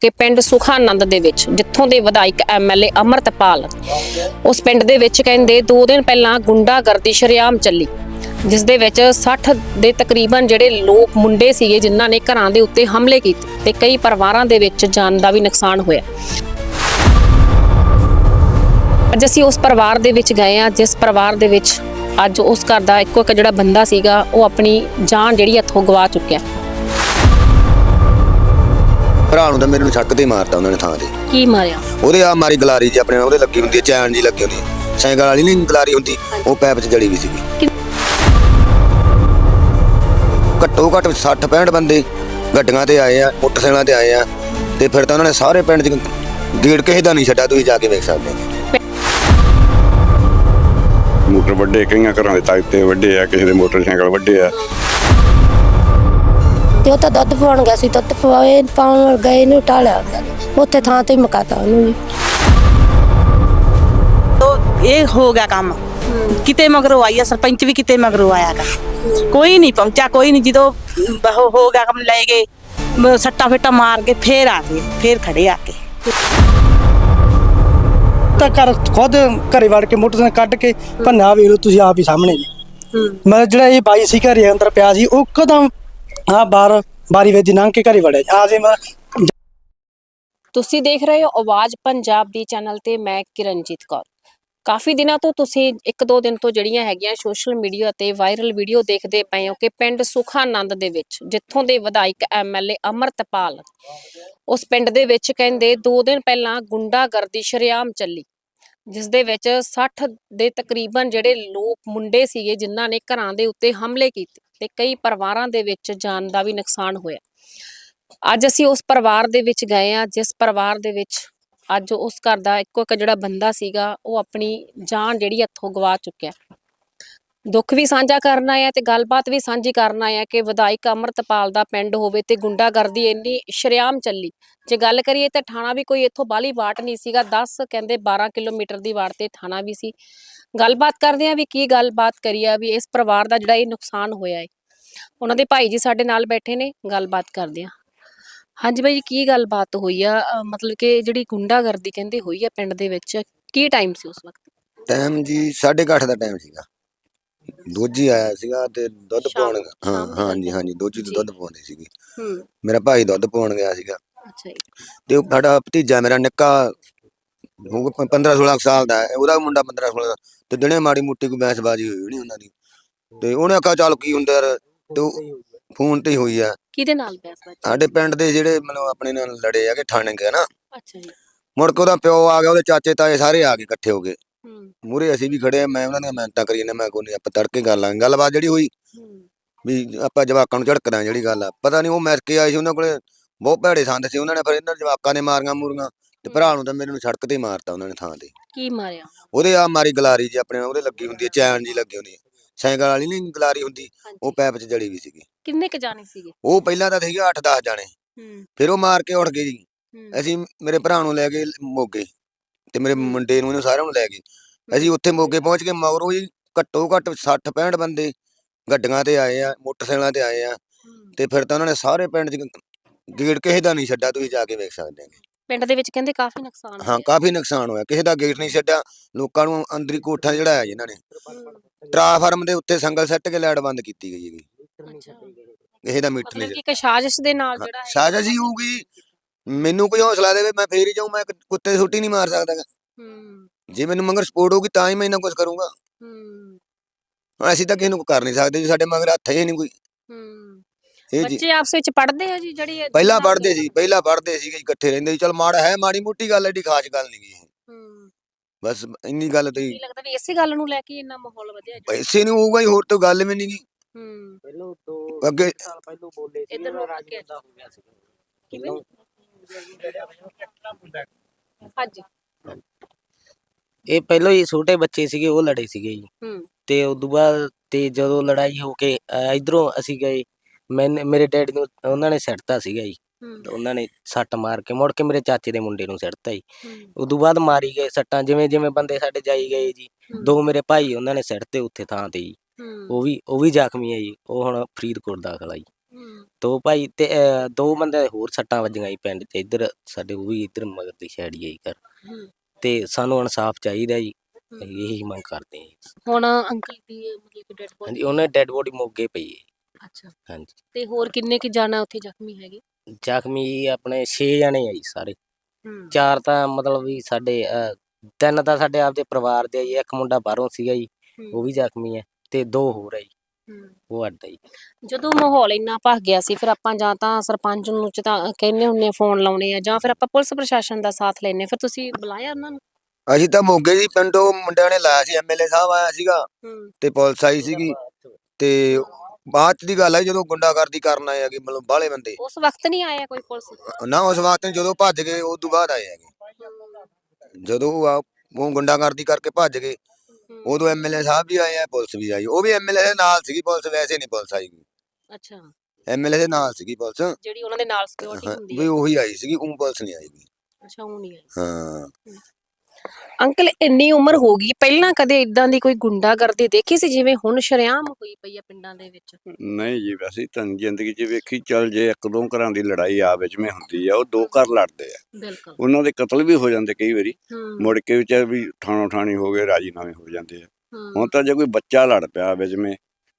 ਕਿ ਪਿੰਡ ਸੁਖਾਨੰਦ ਦੇ ਵਿੱਚ, ਜਿੱਥੋਂ ਦੇ ਵਿਧਾਇਕ ਐਮਐਲਏ ਅਮਰਤਪਾਲ, ਉਸ ਪਿੰਡ ਦੇ ਵਿੱਚ ਕਹਿੰਦੇ 2 ਦਿਨ ਪਹਿਲਾਂ ਗੁੰਡਾਗਰਦੀ ਸ਼ਰੇਆਮ ਚੱਲੀ, ਜਿਸ ਦੇ ਵਿੱਚ 60 ਦੇ ਤਕਰੀਬਨ ਜਿਹੜੇ ਲੋਕ ਮੁੰਡੇ ਸੀਗੇ ਜਿਨ੍ਹਾਂ ਨੇ ਘਰਾਂ ਦੇ ਉੱਤੇ ਹਮਲੇ ਕੀਤੇ ਤੇ ਕਈ ਪਰਿਵਾਰਾਂ ਦੇ ਵਿੱਚ ਜਾਨ ਦਾ ਵੀ ਨੁਕਸਾਨ ਹੋਇਆ। ਅੱਜ ਅਸੀਂ ਉਸ ਪਰਿਵਾਰ ਦੇ ਵਿੱਚ ਗਏ ਆ ਜਿਸ ਪਰਿਵਾਰ ਦੇ ਵਿੱਚ ਅੱਜ ਉਸ ਘਰ ਦਾ ਇੱਕੋ ਇੱਕ ਜਿਹੜਾ ਬੰਦਾ ਸੀਗਾ, ਉਹ ਆਪਣੀ ਜਾਨ ਜਿਹੜੀ ਹੱਥੋਂ ਗਵਾ ਚੁੱਕਿਆ। ਭਰਾ ਨੂੰ ਤਾਂ ਮੇਰੇ ਨੂੰ ਛੱਕ ਤੇ ਮਾਰਤਾ ਉਹਨਾਂ ਨੇ ਥਾਂ ਤੇ। ਕੀ ਮਾਰਿਆ? ਉਹਦੇ ਆ ਮਾਰੀ ਗਲਾਰੀ ਜੀ ਆਪਣੇ ਉਹਦੇ ਲੱਗੀ ਹੁੰਦੀ ਹੈ ਚੈਨ ਜੀ ਲੱਗੀ ਹੁੰਦੀ। ਹੈ। ਸਾਈਕਲ ਵਾਲੀ ਨਹੀਂ ਗਲਾਰੀ ਹੁੰਦੀ ਉਹ ਪੈਪ 'ਚ ਜੜੀ ਵੀ ਸੀਗੀ। ਕਿ- ਘੱਟੋ ਘੱਟ 60 65 ਬੰਦੇ ਗੱਡੀਆਂ ਤੇ ਆਏ ਆ ਮੋਟਰਸਾਈਕਲਾਂ ਤੇ ਆਏ ਆ ਤੇ ਫਿਰ ਤਾਂ ਉਹਨਾਂ ਨੇ ਸਾਰੇ ਪਿੰਡ 'ਚ ਗੇੜ ਕਿਸੇ ਦਾ ਨਹੀਂ ਛੱਡਿਆ ਤੁਸੀਂ ਜਾ ਕੇ ਵੇਖ ਸਕਦੇ ਹੋ। ਮੋਟਰ ਵੱਡੇ ਕਈਆਂ ਘਰਾਂ ਦੇ ਤਾਇਬ ਤੇ ਵੱਡੇ ਆ ਕਿਸੇ ਦੇ ਮੋਟਰਸਾਈਕਲ ਵੱਡੇ ਆ। ਤੇ ਉਹ ਤਾਂ ਦੁੱਧ ਪਵਾਉਣ ਗਿਆ ਸੀ ਦੁੱਧ ਪਵਾਏ ਪਾਉਣ ਗਏ ਨੂੰ ਟਾਲਿਆ ਉੱਥੇ ਥਾਂ ਤੇ ਹੀ ਮੁਕਾਤਾ ਉਹਨੂੰ ਵੀ। ਤੋ ਇਹ ਹੋ ਗਿਆ ਕੰਮ। ਕਿਤੇ ਮਗਰੋਂ ਆਈ ਆ ਸਰਪੰਚ ਵੀ ਕਿਤੇ ਮਗਰੋਂ ਆਇਆਗਾ। ਕੋਈ ਨਹੀਂ ਪਹੁੰਚਾ ਕੋਈ ਨਹੀਂ। ਜਦੋਂ ਹੋ ਗਿਆ ਕੰਮ ਲੈ ਗਏ। ਸੱਟਾ ਫੇਟਾ ਮਾਰ ਕੇ ਫੇਰ ਆ ਗਏ ਫੇਰ ਖੜੇ ਆ ਕੇ। ਤਾਂ ਘਰ ਖੁਦ ਘਰੇ ਵੜ ਕੇ ਮੋਟਰਸਾਈਕਲ ਕੱਢ ਕੇ ਭੰਨਾ ਵੇਖ ਲਓ ਤੁਸੀਂ ਆਪ ਹੀ ਸਾਹਮਣੇ। ਜੀ ਮੈਂ ਜਿਹੜਾ ਇਹ ਬਾਈ ਸੀ ਘਰੇ ਅੰਦਰ ਪਿਆ ਸੀ ਉਹ ਕਦਮ ਆ ਬਾਹਰ ਬਾਰੀ ਵਿੱਚ ਲੰਘ ਕੇ ਘਰੇ ਵੜਿਆ ਆ ਜੇ ਮੈਂ ਤੁਸੀਂ ਦੇਖ ਰਹੇ ਹੋ ਆਵਾਜ਼ ਪੰਜਾਬ ਦੀ ਚੈਨਲ ਤੇ ਮੈਂ ਕਿਰਨਜੀਤ ਕੌਰ। ਕਾਫੀ ਦਿਨਾਂ ਤੋਂ ਤੁਸੀਂ ਇੱਕ ਦੋ ਦਿਨ ਤੋਂ ਜਿਹੜੀਆਂ ਹੈਗੀਆਂ ਸੋਸ਼ਲ ਮੀਡੀਆ ਤੇ ਵਾਇਰਲ ਵੀਡੀਓ ਦੇਖਦੇ ਪਏ ਹੋ ਕਿ ਪਿੰਡ ਸੁਖਾਨੰਦ ਦੇ ਵਿੱਚ, ਜਿੱਥੋਂ ਦੇ ਵਿਧਾਇਕ ਐਮਐਲਏ ਅਮਰਤਪਾਲ, ਉਸ ਪਿੰਡ ਦੇ ਵਿੱਚ ਕਹਿੰਦੇ ਦੋ ਦਿਨ ਪਹਿਲਾਂ ਗੁੰਡਾਗਰਦੀ ਸ਼ਰੇਆਮ ਚੱਲੀ, ਜਿਸ ਦੇ ਵਿੱਚ 60 ਦੇ ਤਕਰੀਬਨ ਜਿਹੜੇ ਲੋਕ ਮੁੰਡੇ ਸੀਗੇ ਜਿਨ੍ਹਾਂ ਨੇ ਘਰਾਂ ਦੇ ਉੱਤੇ ਹਮਲੇ ਕੀਤੇ। ਤੇ ਕਈ ਪਰਿਵਾਰਾਂ ਦੇ ਵਿੱਚ ਜਾਨ ਦਾ ਵੀ ਨੁਕਸਾਨ ਹੋਇਆ। ਅੱਜ ਅਸੀਂ ਉਸ ਪਰਿਵਾਰ ਦੇ ਵਿੱਚ ਗਏ ਆ ਜਿਸ ਪਰਿਵਾਰ ਦੇ ਵਿੱਚ ਅੱਜ ਉਸ ਘਰ ਦਾ ਇੱਕੋ ਇੱਕ ਜਿਹੜਾ ਬੰਦਾ ਸੀਗਾ, ਉਹ ਆਪਣੀ ਜਾਨ ਜਿਹੜੀ ਇੱਥੋਂ ਗਵਾ ਚੁੱਕਿਆ। ਦੁੱਖ ਵੀ ਸਾਂਝਾ ਕਰਨਾ ਆਇਆ ਤੇ ਗੱਲਬਾਤ ਵੀ ਸਾਂਝੀ ਕਰਨਾ ਆਇਆ ਕਿ ਵਿਧਾਇਕ ਅਮਰਤਪਾਲ ਦਾ ਪਿੰਡ ਹੋਵੇ ਤੇ ਗੁੰਡਾਗਰਦੀ ਇੰਨੀ ਸ਼ਰੇਆਮ ਚੱਲੀ। ਜੇ ਗੱਲ ਕਰੀਏ ਤਾਂ ਥਾਣਾ ਵੀ ਕੋਈ ਇੱਥੋਂ ਬਾਲੀ ਵਾਟ ਨਹੀਂ ਸੀਗਾ 10 ਕਹਿੰਦੇ 12 ਕਿਲੋਮੀਟਰ ਦੀ ਵਾਟ ਤੇ ਥਾਣਾ ਵੀ ਸੀ। ਗੱਲਬਾਤ ਕਰਦੇ ਆ ਵੀ ਕੀ ਗੱਲਬਾਤ ਕਰੀ ਆ ਵੀ ਇਸ ਪਰਿਵਾਰ ਦਾ ਜਿਹੜਾ ਇਹ ਨੁਕਸਾਨ ਹੋਇਆ ਹੈ ਉਹਨਾਂ ਦੇ ਭਾਈ ਜੀ ਸਾਡੇ ਨਾਲ ਬੈਠੇ ਨੇ, ਗੱਲਬਾਤ ਕਰਦੇ ਆ। ਹਾਂਜੀ ਬਾਈ ਜੀ, ਕੀ ਗੱਲਬਾਤ ਹੋਈ ਆ? ਮਤਲਬ ਕਿ ਜਿਹੜੀ ਗੁੰਡਾਗਰਦੀ ਕਹਿੰਦੇ ਹੋਈ ਆ ਪਿੰਡ ਦੇ ਵਿੱਚ, ਕੀ ਟਾਈਮ ਸੀ ਉਸ ਵਕਤ? ਟਾਈਮ ਜੀ 8:30 ਦਾ ਟਾਈਮ ਸੀਗਾ। ਦੋਜੀ ਆਇਆ ਸੀਗਾ ਤੇ ਦੁੱਧ ਸ਼ਾਮ- ਪਾਉਣ ਹਾਂ ਸ਼ਾਮ ਨੂੰ ਹਾਂਜੀ ਹਾਂਜੀ ਦੋਜੀ ਤੋਂ ਜੀ। ਦੁੱਧ ਪਾਉਂਦੀ ਸੀਗੀ। ਹੂੰ। ਮੇਰਾ ਭਾਈ ਦੁੱਧ ਪਾਉਣ ਗਿਆ ਸੀਗਾ। ਅੱਛਾ ਜੀ। ਤੇ ਉਹ ਸਾਡਾ ਭਤੀਜਾ ਮੇਰਾ ਨਿੱਕਾ ਹੋਊਗਾ 15 16 ਸਾਲ ਦਾ ਹੈ। ਉਹਦਾ ਵੀ ਮੁੰਡਾ 15 16 ਦਾ। ਤੇ ਦਿਨੇ ਮਾੜੀ ਮੁੱਟੀ ਕੋਈ ਬੈਂਸਬਾਜੀ ਹੋਈ ਹੋਣੀ ਉਹਨਾਂ ਦੀ। ਤੇ ਉਹਨੇ ਆਖਿਆ ਚੱਲ ਕੀ ਹੁੰਦਾ ਯਾਰ। ਤੇ ਫੋਨ ਤੇ ਹੀ ਹੋਈ ਆ। ਕਿਹਦੇ ਨਾਲ ਬਹਿਸ ਬਾਜੀ ਸਾਡੇ ਪਿੰਡ ਦੇ ਜਿਹੜੇ ਮਤਲਬ ਆਪਣੇ ਨਾਲ ਲੜੇ ਆ ਕਿ ਠਾਣੇ ਗਏ ਨਾ। ਅੱਛਾ ਜੀ। ਮੁੜ ਕੇ ਉਹਦਾ ਪਿਓ ਆ ਗਿਆ ਉਹਦੇ ਚਾਚੇ ਤਾਏ ਸਾਰੇ ਆ ਕੇ ਇਕੱਠੇ ਹੋ ਗਏ ਮੂਰੇ ਅਸੀਂ ਵੀ ਖੜੇ ਆ ਮੈਂ ਉਹਨਾਂ ਦੀਆਂ ਮਿਹਨਤਾਂ ਕਰੀ ਜਾਂਦੇ ਮੈਂ ਕੋਈ ਨਹੀਂ ਆਪਾਂ ਤੜਕੇ ਕਰ ਲਾਂਗੇ। ਗੱਲਬਾਤ ਜਿਹੜੀ ਹੋਈ ਵੀ ਆਪਾਂ ਜਵਾਕਾਂ ਨੂੰ ਝੜਕਦਾ ਜਿਹੜੀ ਗੱਲ ਆ। ਪਤਾ ਨਹੀਂ ਉਹ ਮੈਸ ਕੇ ਆਏ ਸੀ ਉਹਨਾਂ ਕੋਲੇ ਬਹੁਤ ਭੈੜੇ ਸੰਦ ਸੀ ਉਹਨਾਂ ਨੇ ਫਿਰ ਇਹਨਾਂ ਜਵਾਕਾਂ ਨੇ ਮਾਰੀਆਂ ਮੂਰੀਆਂ ਤੇ ਭਰਾ ਨੂੰ ਤਾਂ ਮੇਰੇ ਨੂੰ ਸੜਕ ਤੇ ਹੀ ਮਾਰਤਾ ਉਹਨਾਂ ਨੇ ਥਾਂ ਤੇ। ਕੀ ਮਾਰਿਆ? ਉਹਦੇ ਆ ਮਾਰੀ ਗਲਾਰੀ ਜੀ ਆਪਣੇ ਉਹਦੇ ਲੱਗੀ ਹੁੰਦੀ ਹੈ ਚੈਨ ਜੀ ਲੱਗੀ ਹੁੰਦੀ ਹੈ ਸਾਈਕਲ ਵਾਲੀ ਨਹੀਂ ਗਲਾਰੀ ਹੁੰਦੀ ਉਹ ਪੈਪ 'ਚ ਜੜੀ ਵੀ ਸੀਗੀ। ਕਿੰਨੇ ਕ ਜਾਣੇ ਸੀਗੇ? ਉਹ ਪਹਿਲਾਂ ਤਾਂ ਸੀਗਾ 8-10 ਜਾਣੇ। ਹੂੰ। ਫਿਰ ਉਹ ਮਾਰ ਕੇ ਉੱਠ ਗਏ ਜੀ। ਅਸੀਂ ਮੇਰੇ ਭਰਾ ਨੂੰ ਲੈ ਕੇ ਮੋਗੇ। ਤੇ ਮੇਰੇ ਮੁੰਡੇ ਨੂੰ ਇਹਨੂੰ ਸਾਰਿਆਂ ਨੂੰ ਲੈ ਗਏ। ਅਸੀਂ ਉੱਥੇ ਮੋਗੇ ਪਹੁੰਚ ਕੇ ਮਗਰੋਂ ਜੀ ਘੱਟੋ ਘੱਟ 60 65 ਬੰਦੇ ਗੱਡੀਆਂ ਤੇ ਆਏ ਆ ਮੋਟਰਸਾਈਕਲਾਂ ਤੇ ਆਏ ਆ। ਹੂੰ। ਤੇ ਫਿਰ ਤਾਂ ਉਹਨਾਂ ਨੇ ਸਾਰੇ ਪਿੰਡ 'ਚ ਗੇੜ ਕਿਸੇ ਦਾ ਨਹੀਂ ਛੱਡਿਆ ਤੁਸੀਂ ਜਾ ਕੇ ਵੇਖ ਸਕਦੇ ਹੋ। ਪਿੰਡ ਦੇ ਵਿੱਚ ਕਹਿੰਦੇ ਕਾਫੀ ਨੁਕਸਾਨ ਹਾਂ ਕਾਫੀ ਨੁਕਸਾਨ ਹੋਇਆ ਕਿਸੇ ਦਾ ਗੇਟ ਨਹੀਂ ਛੱਡਿਆ ਲੋਕਾਂ ਨੂੰ ਅੰਦਰੀ ਕੋਠਾ ਚੜਾਇਆ ਜਿਨ੍ਹਾਂ ਨੇ। ਟਰਾਫਾਰਮ ਦੇ ਉੱਤੇ ਸੰਗਲ ਸੱਟ ਕੇ ਲਾਈਟ ਬੰਦ ਕੀਤੀ ਗਈ ਹੈਗੀ। ਕਿਸੇ ਦਾ ਮਿੱਟ ਮਤਲਬ ਨਹੀਂ ਕਿ ਇੱਕ ਸਾਜ਼ਿਸ਼ ਦੇ ਨਾਲ ਜਿਹੜਾ ਹੈ ਸਾਜ਼ਿਸ਼ ਹੀ ਹੋਊਗੀ ਮੈਨੂੰ ਕੋਈ ਹੌਸਲਾ ਦੇਵੇ ਮੈਂ ਫੇਰ ਹੀ ਜਾਊਂ ਮੈਂ ਕੁੱਤੇ ਦੀ ਛੁੱਟੀ ਨਹੀਂ ਮਾਰ ਸਕਦਾ ਗਾ। ਹੂੰ। ਜੇ ਮੈਨੂੰ ਮਗਰ ਸਪੋਰਟ ਹੋਊਗੀ ਤਾਂ ਹੀ ਮੈਂ ਇਹਨਾਂ ਕੁਝ ਕਰੂੰਗਾ। ਹੂੰ। ਹੁਣ ਅਸੀਂ ਤਾਂ ਕਿਸੇ ਨੂੰ ਕਰ ਨਹੀਂ ਸਕਦੇ ਜੀ ਸਾਡੇ ਮਗਰ ਹੱਥ ਹੀ ਨਹੀਂ ਕੋਈ। ਹੂੰ। ਇਹ ਜੀ। ਬੱਚੇ ਆਪਸ ਵਿੱਚ ਪੜ੍ਹਦੇ ਆ ਜੀ ਜਿਹੜੀ ਇਹ ਪਹਿਲਾਂ ਪੜ੍ਹਦੇ ਸੀ ਪਹਿਲਾਂ ਪੜ੍ਹਦੇ ਸੀਗੇ ਜੀ, ਇਕੱਠੇ ਰਹਿੰਦੇ ਸੀ। ਚਲ ਮਾੜਾ ਹੈ ਮਾੜੀ ਮੋਟੀ ਗੱਲ ਐਡੀ ਖਾਸ ਗੱਲ ਨਹੀਂ ਗੀ ਹੂੰ। ਬਸ ਇੰਨੀ ਗੱਲ ਤੇ ਕੀ ਲੱਗਦਾ ਵੀ ਇਸੇ ਗੱਲ ਨੂੰ ਲੈ ਕੇ ਇੰਨਾ ਮਾਹੌਲ ਵਧਿਆ ਜੀ? ਪੈਸੇ ਨਹੀਂ ਹੋਊਗਾ ਜੀ ਹੋਰ ਤਾਂ ਗੱਲ ਵੀ ਨਹੀਂ ਗੀ। ਹੂੰ। ਪਹਿਲਾਂ ਤੋਂ ਅੱਗੇ ਸਾਲ ਪਹਿਲਾਂ ਬੋਲੇ ਸੀ, ਇੱਧਰ ਨੂੰ ਰਾਜ ਅੱਗੇ। ਹੋ ਗਿਆ ਸੀ। ਕਿਵੇਂ? ਹਾਂਜੀ। ਇਹ ਪਹਿਲਾਂ ਹੀ ਛੋਟੇ ਬੱਚੇ ਸੀਗੇ ਉਹ ਲੜੇ ਸੀਗੇ ਜੀ। ਹੂੰ। ਤੇ ਉਦੋਂ ਬਾਅਦ ਤੇ ਜਦੋਂ ਲੜਾਈ ਹੋ ਕੇ ਅਹ, ਇੱਧਰੋਂ ਅਸੀਂ ਗਏ ਮੈਨੇ ਮੇਰੇ ਡੈਡੀ ਨੂੰ ਉਹਨਾਂ ਨੇ ਸਿੱਟਤਾ ਸੀਗਾ ਜੀ। ਹੂੰ। ਤੇ ਉਹਨਾਂ ਨੇ ਸੱਟ ਮਾਰ ਕੇ ਮੁੜ ਕੇ ਮੇਰੇ ਚਾਚੇ ਦੇ ਮੁੰਡੇ ਨੂੰ ਸਿੱਟਤਾ ਜੀ। ਉਦੋਂ ਬਾਅਦ ਮਾਰੀ ਗਏ ਸੱਟਾਂ ਜਿਵੇਂ ਜਿਵੇਂ ਬੰਦੇ ਸਾਡੇ ਜਾਈ ਗਏ ਜੀ। ਦੋ ਮੇਰੇ ਭਾਈ ਉਹਨਾਂ ਨੇ ਸਿੱਟਤੇ ਉੱਥੇ ਥਾਂ ਤੇ ਜੀ। ਹੂੰ। ਉਹ ਵੀ ਉਹ ਵੀ ਜ਼ਖਮੀ ਹੈ ਜੀ। ਉਹ ਹੁਣ ਫਰੀਦਕੋਟ ਦਾਖਲ ਆ ਜੀ। ਦੋ ਭਾਈ ਤੇ ਅਹ, ਦੋ ਬੰਦੇ ਹੋਰ ਸੱਟਾਂ ਵੱਜੀਆਂ ਜੀ ਪਿੰਡ 'ਚ ਇੱਧਰ ਸਾਡੇ ਉਹ ਵੀ ਇੱਧਰ ਮਗਰ ਦੀ ਸਾਈਡ ਹੀ ਘਰ। ਤੇ ਸਾਨੂੰ ਇਨਸਾਫ ਚਾਹੀਦਾ ਜੀ। ਅਸੀਂ ਇਹੀ ਮੰਗ ਕਰਦੇ ਹਾਂ ਜੀ। ਹੁਣ ਅੰਕਲ ਦੀ ਮਤਲਬ ਕਿ ਡੈਡ ਹਾਂਜੀ ਬੋਡੀ ਉਹਨਾਂ ਡੈੱਡ ਬੋਡੀ ਮੋਗੇ ਪਈ ਹੈ ਅੱਛਾ। ਹਾਂਜੀ। ਤੇ ਹੋਰ ਕਿੰਨੇ ਕਿ ਜਾਣਾ ਉੱਥੇ ਜ਼ਖਮੀ ਹੈਗੇ? ਜ਼ਖਮੀ ਆਪਣੇ 6 ਜਣੇ ਆ ਜੀ ਸਾਰੇ। ਹੂੰ। ਚਾਰ ਤਾਂ ਮਤਲਬ ਵੀ ਸਾਡੇ ਅਹ, ਤਿੰਨ ਤਾਂ ਸਾਡੇ ਆਪਦੇ ਪਰਿਵਾਰ ਦੇ ਆ ਜੀ। ਇੱਕ ਮੁੰਡਾ ਬਾਹਰੋਂ ਸੀਗਾ ਜੀ। ਉਹ ਵੀ ਜ਼ਖਮੀ ਹੈ ਤੇ ਦੋ ਹੋਰ ਆ ਜੀ। ਉਹ ਅੱਡ ਜੀ ਜਦੋਂ ਮਾਹੌਲ ਇੰਨਾ ਭਖ ਗਿਆ ਸੀ ਫਿਰ ਆਪਾਂ ਜਾਂ ਤਾਂ ਸਰਪੰਚ ਨੂੰ ਚ ਤਾਂ ਕਹਿੰਨੇ ਹੁੰਨੇ ਫੋਨ ਲਾਉਣੇ ਆ ਜਾਂ ਫਿਰ ਆਪਾਂ ਪੁਲਿਸ ਪ੍ਰਸ਼ਾਸਨ ਦਾ ਸਾਥ ਲੈਨੇ ਫਿਰ ਤੁਸੀਂ ਬੁਲਾਇਆ ਉਹਨਾਂ ਨੂੰ? ਅਸੀਂ ਤਾਂ ਮੋਗੇ ਦੀ ਪਿੰਡੋਂ ਮੁੰਡਿਆਂ ਨੇ ਲਾਇਆ ਸੀ ਐਮਐਲਏ ਸਾਹਿਬ ਆਇਆ ਸੀਗਾ ਹੂੰ। ਤੇ ਪੁਲਿਸ ਆਈ ਸੀਗੀ ਤੇ ਬਾਅਦ ਚ ਦੀ ਗੱਲ ਹੈ ਜਦੋਂ ਗੁੰਡਾਗਰਦੀ ਕਰਨ ਆਏ ਹੈਗੇ ਮਤਲਬ ਬਾਹਲੇ ਬੰਦੇ। ਉਸ ਵਕਤ ਨਹੀਂ ਆਇਆ ਕੋਈ ਪੁਲਿਸ? ਨਾ ਉਸ ਵਕਤ ਜਦੋਂ ਭੱਜ ਗਏ ਉਸ ਤੋਂ ਬਾਅਦ ਆਏ ਹੈਗੇ। ਜਦੋਂ ਉਹ ਆ ਉਹ ਗੁੰਡਾਗਰਦੀ ਕਰਕੇ ਭੱਜ ਗਏ। ਉਦੋਂ ਐਮਐਲਏ ਸਾਹਿਬ ਵੀ ਆਏ ਆ ਪੁਲਿਸ ਵੀ ਆਈ। ਉਹ ਵੀ ਐਮਐਲਏ ਦੇ ਨਾਲ ਸੀਗੀ ਪੁਲਿਸ ਵੈਸੇ ਨਹੀਂ ਪੁਲਿਸ ਆਈ। ਅੱਛਾ। ਐਮਐਲਏ ਦੇ ਨਾਲ ਸੀਗੀ ਪੁਲਿਸ। ਜਿਹੜੀ ਉਹਨਾਂ ਦੇ ਨਾਲ ਸਿਕਿਉਰਿਟੀ ਹਾਂ, ਹੁੰਦੀ ਵੀ ਹੈ ਉਹੀ ਆਈ ਸੀਗੀ ਉਹ ਪੁਲਿਸ ਨਹੀਂ ਆਈ। ਅੱਛਾ ਉਹ ਨਹੀਂ ਆਈ। ਹਾਂ। ਅੰਕਲ ਇੰਨੀ ਉਮਰ ਹੋ ਗਈ ਪਹਿਲਾਂ ਕਦੇ ਇਦਾਂ ਦੀ ਕੋਈ ਗੁੰਡਾਗਰਦੀ ਦੇਖੀ ਸੀ ਜਿਵੇਂ ਹੁਣ ਸ਼ਰੇਆਮ ਹੋਈ ਪਈ ਆ ਪਿੰਡਾਂ ਦੇ ਵਿੱਚ? ਨਹੀਂ ਜੀ ਵੈਸੇ ਤਾਂ ਜ਼ਿੰਦਗੀ 'ਚ ਵੇਖੀ ਚੱਲ ਜੇ ਇੱਕ ਦੋ ਘਰਾਂ ਦੀ ਲੜਾਈ ਆ ਵਿੱਚ ਮੈਂ ਹੁੰਦੀ ਆ ਉਹ ਦੋ ਘਰ ਲੜਦੇ ਆ। ਬਿਲਕੁਲ। ਉਹਨਾਂ ਦੇ ਕਤਲ ਵੀ ਹੋ ਜਾਂਦੇ ਕਈ ਵਾਰੀ। ਮੁੜ ਕੇ ਵਿੱਚ ਵੀ ਠਾਣੋ ਠਾਣੀ ਹੋ ਗਏ ਰਾਜੀਨਾਮੇ ਹੋ ਜਾਂਦੇ ਆ। ਹੁਣ ਤਾਂ ਜੇ ਕੋਈ ਬੱਚਾ ਲੜ ਪਿਆ ਵਿੱਚ ਮੈਂ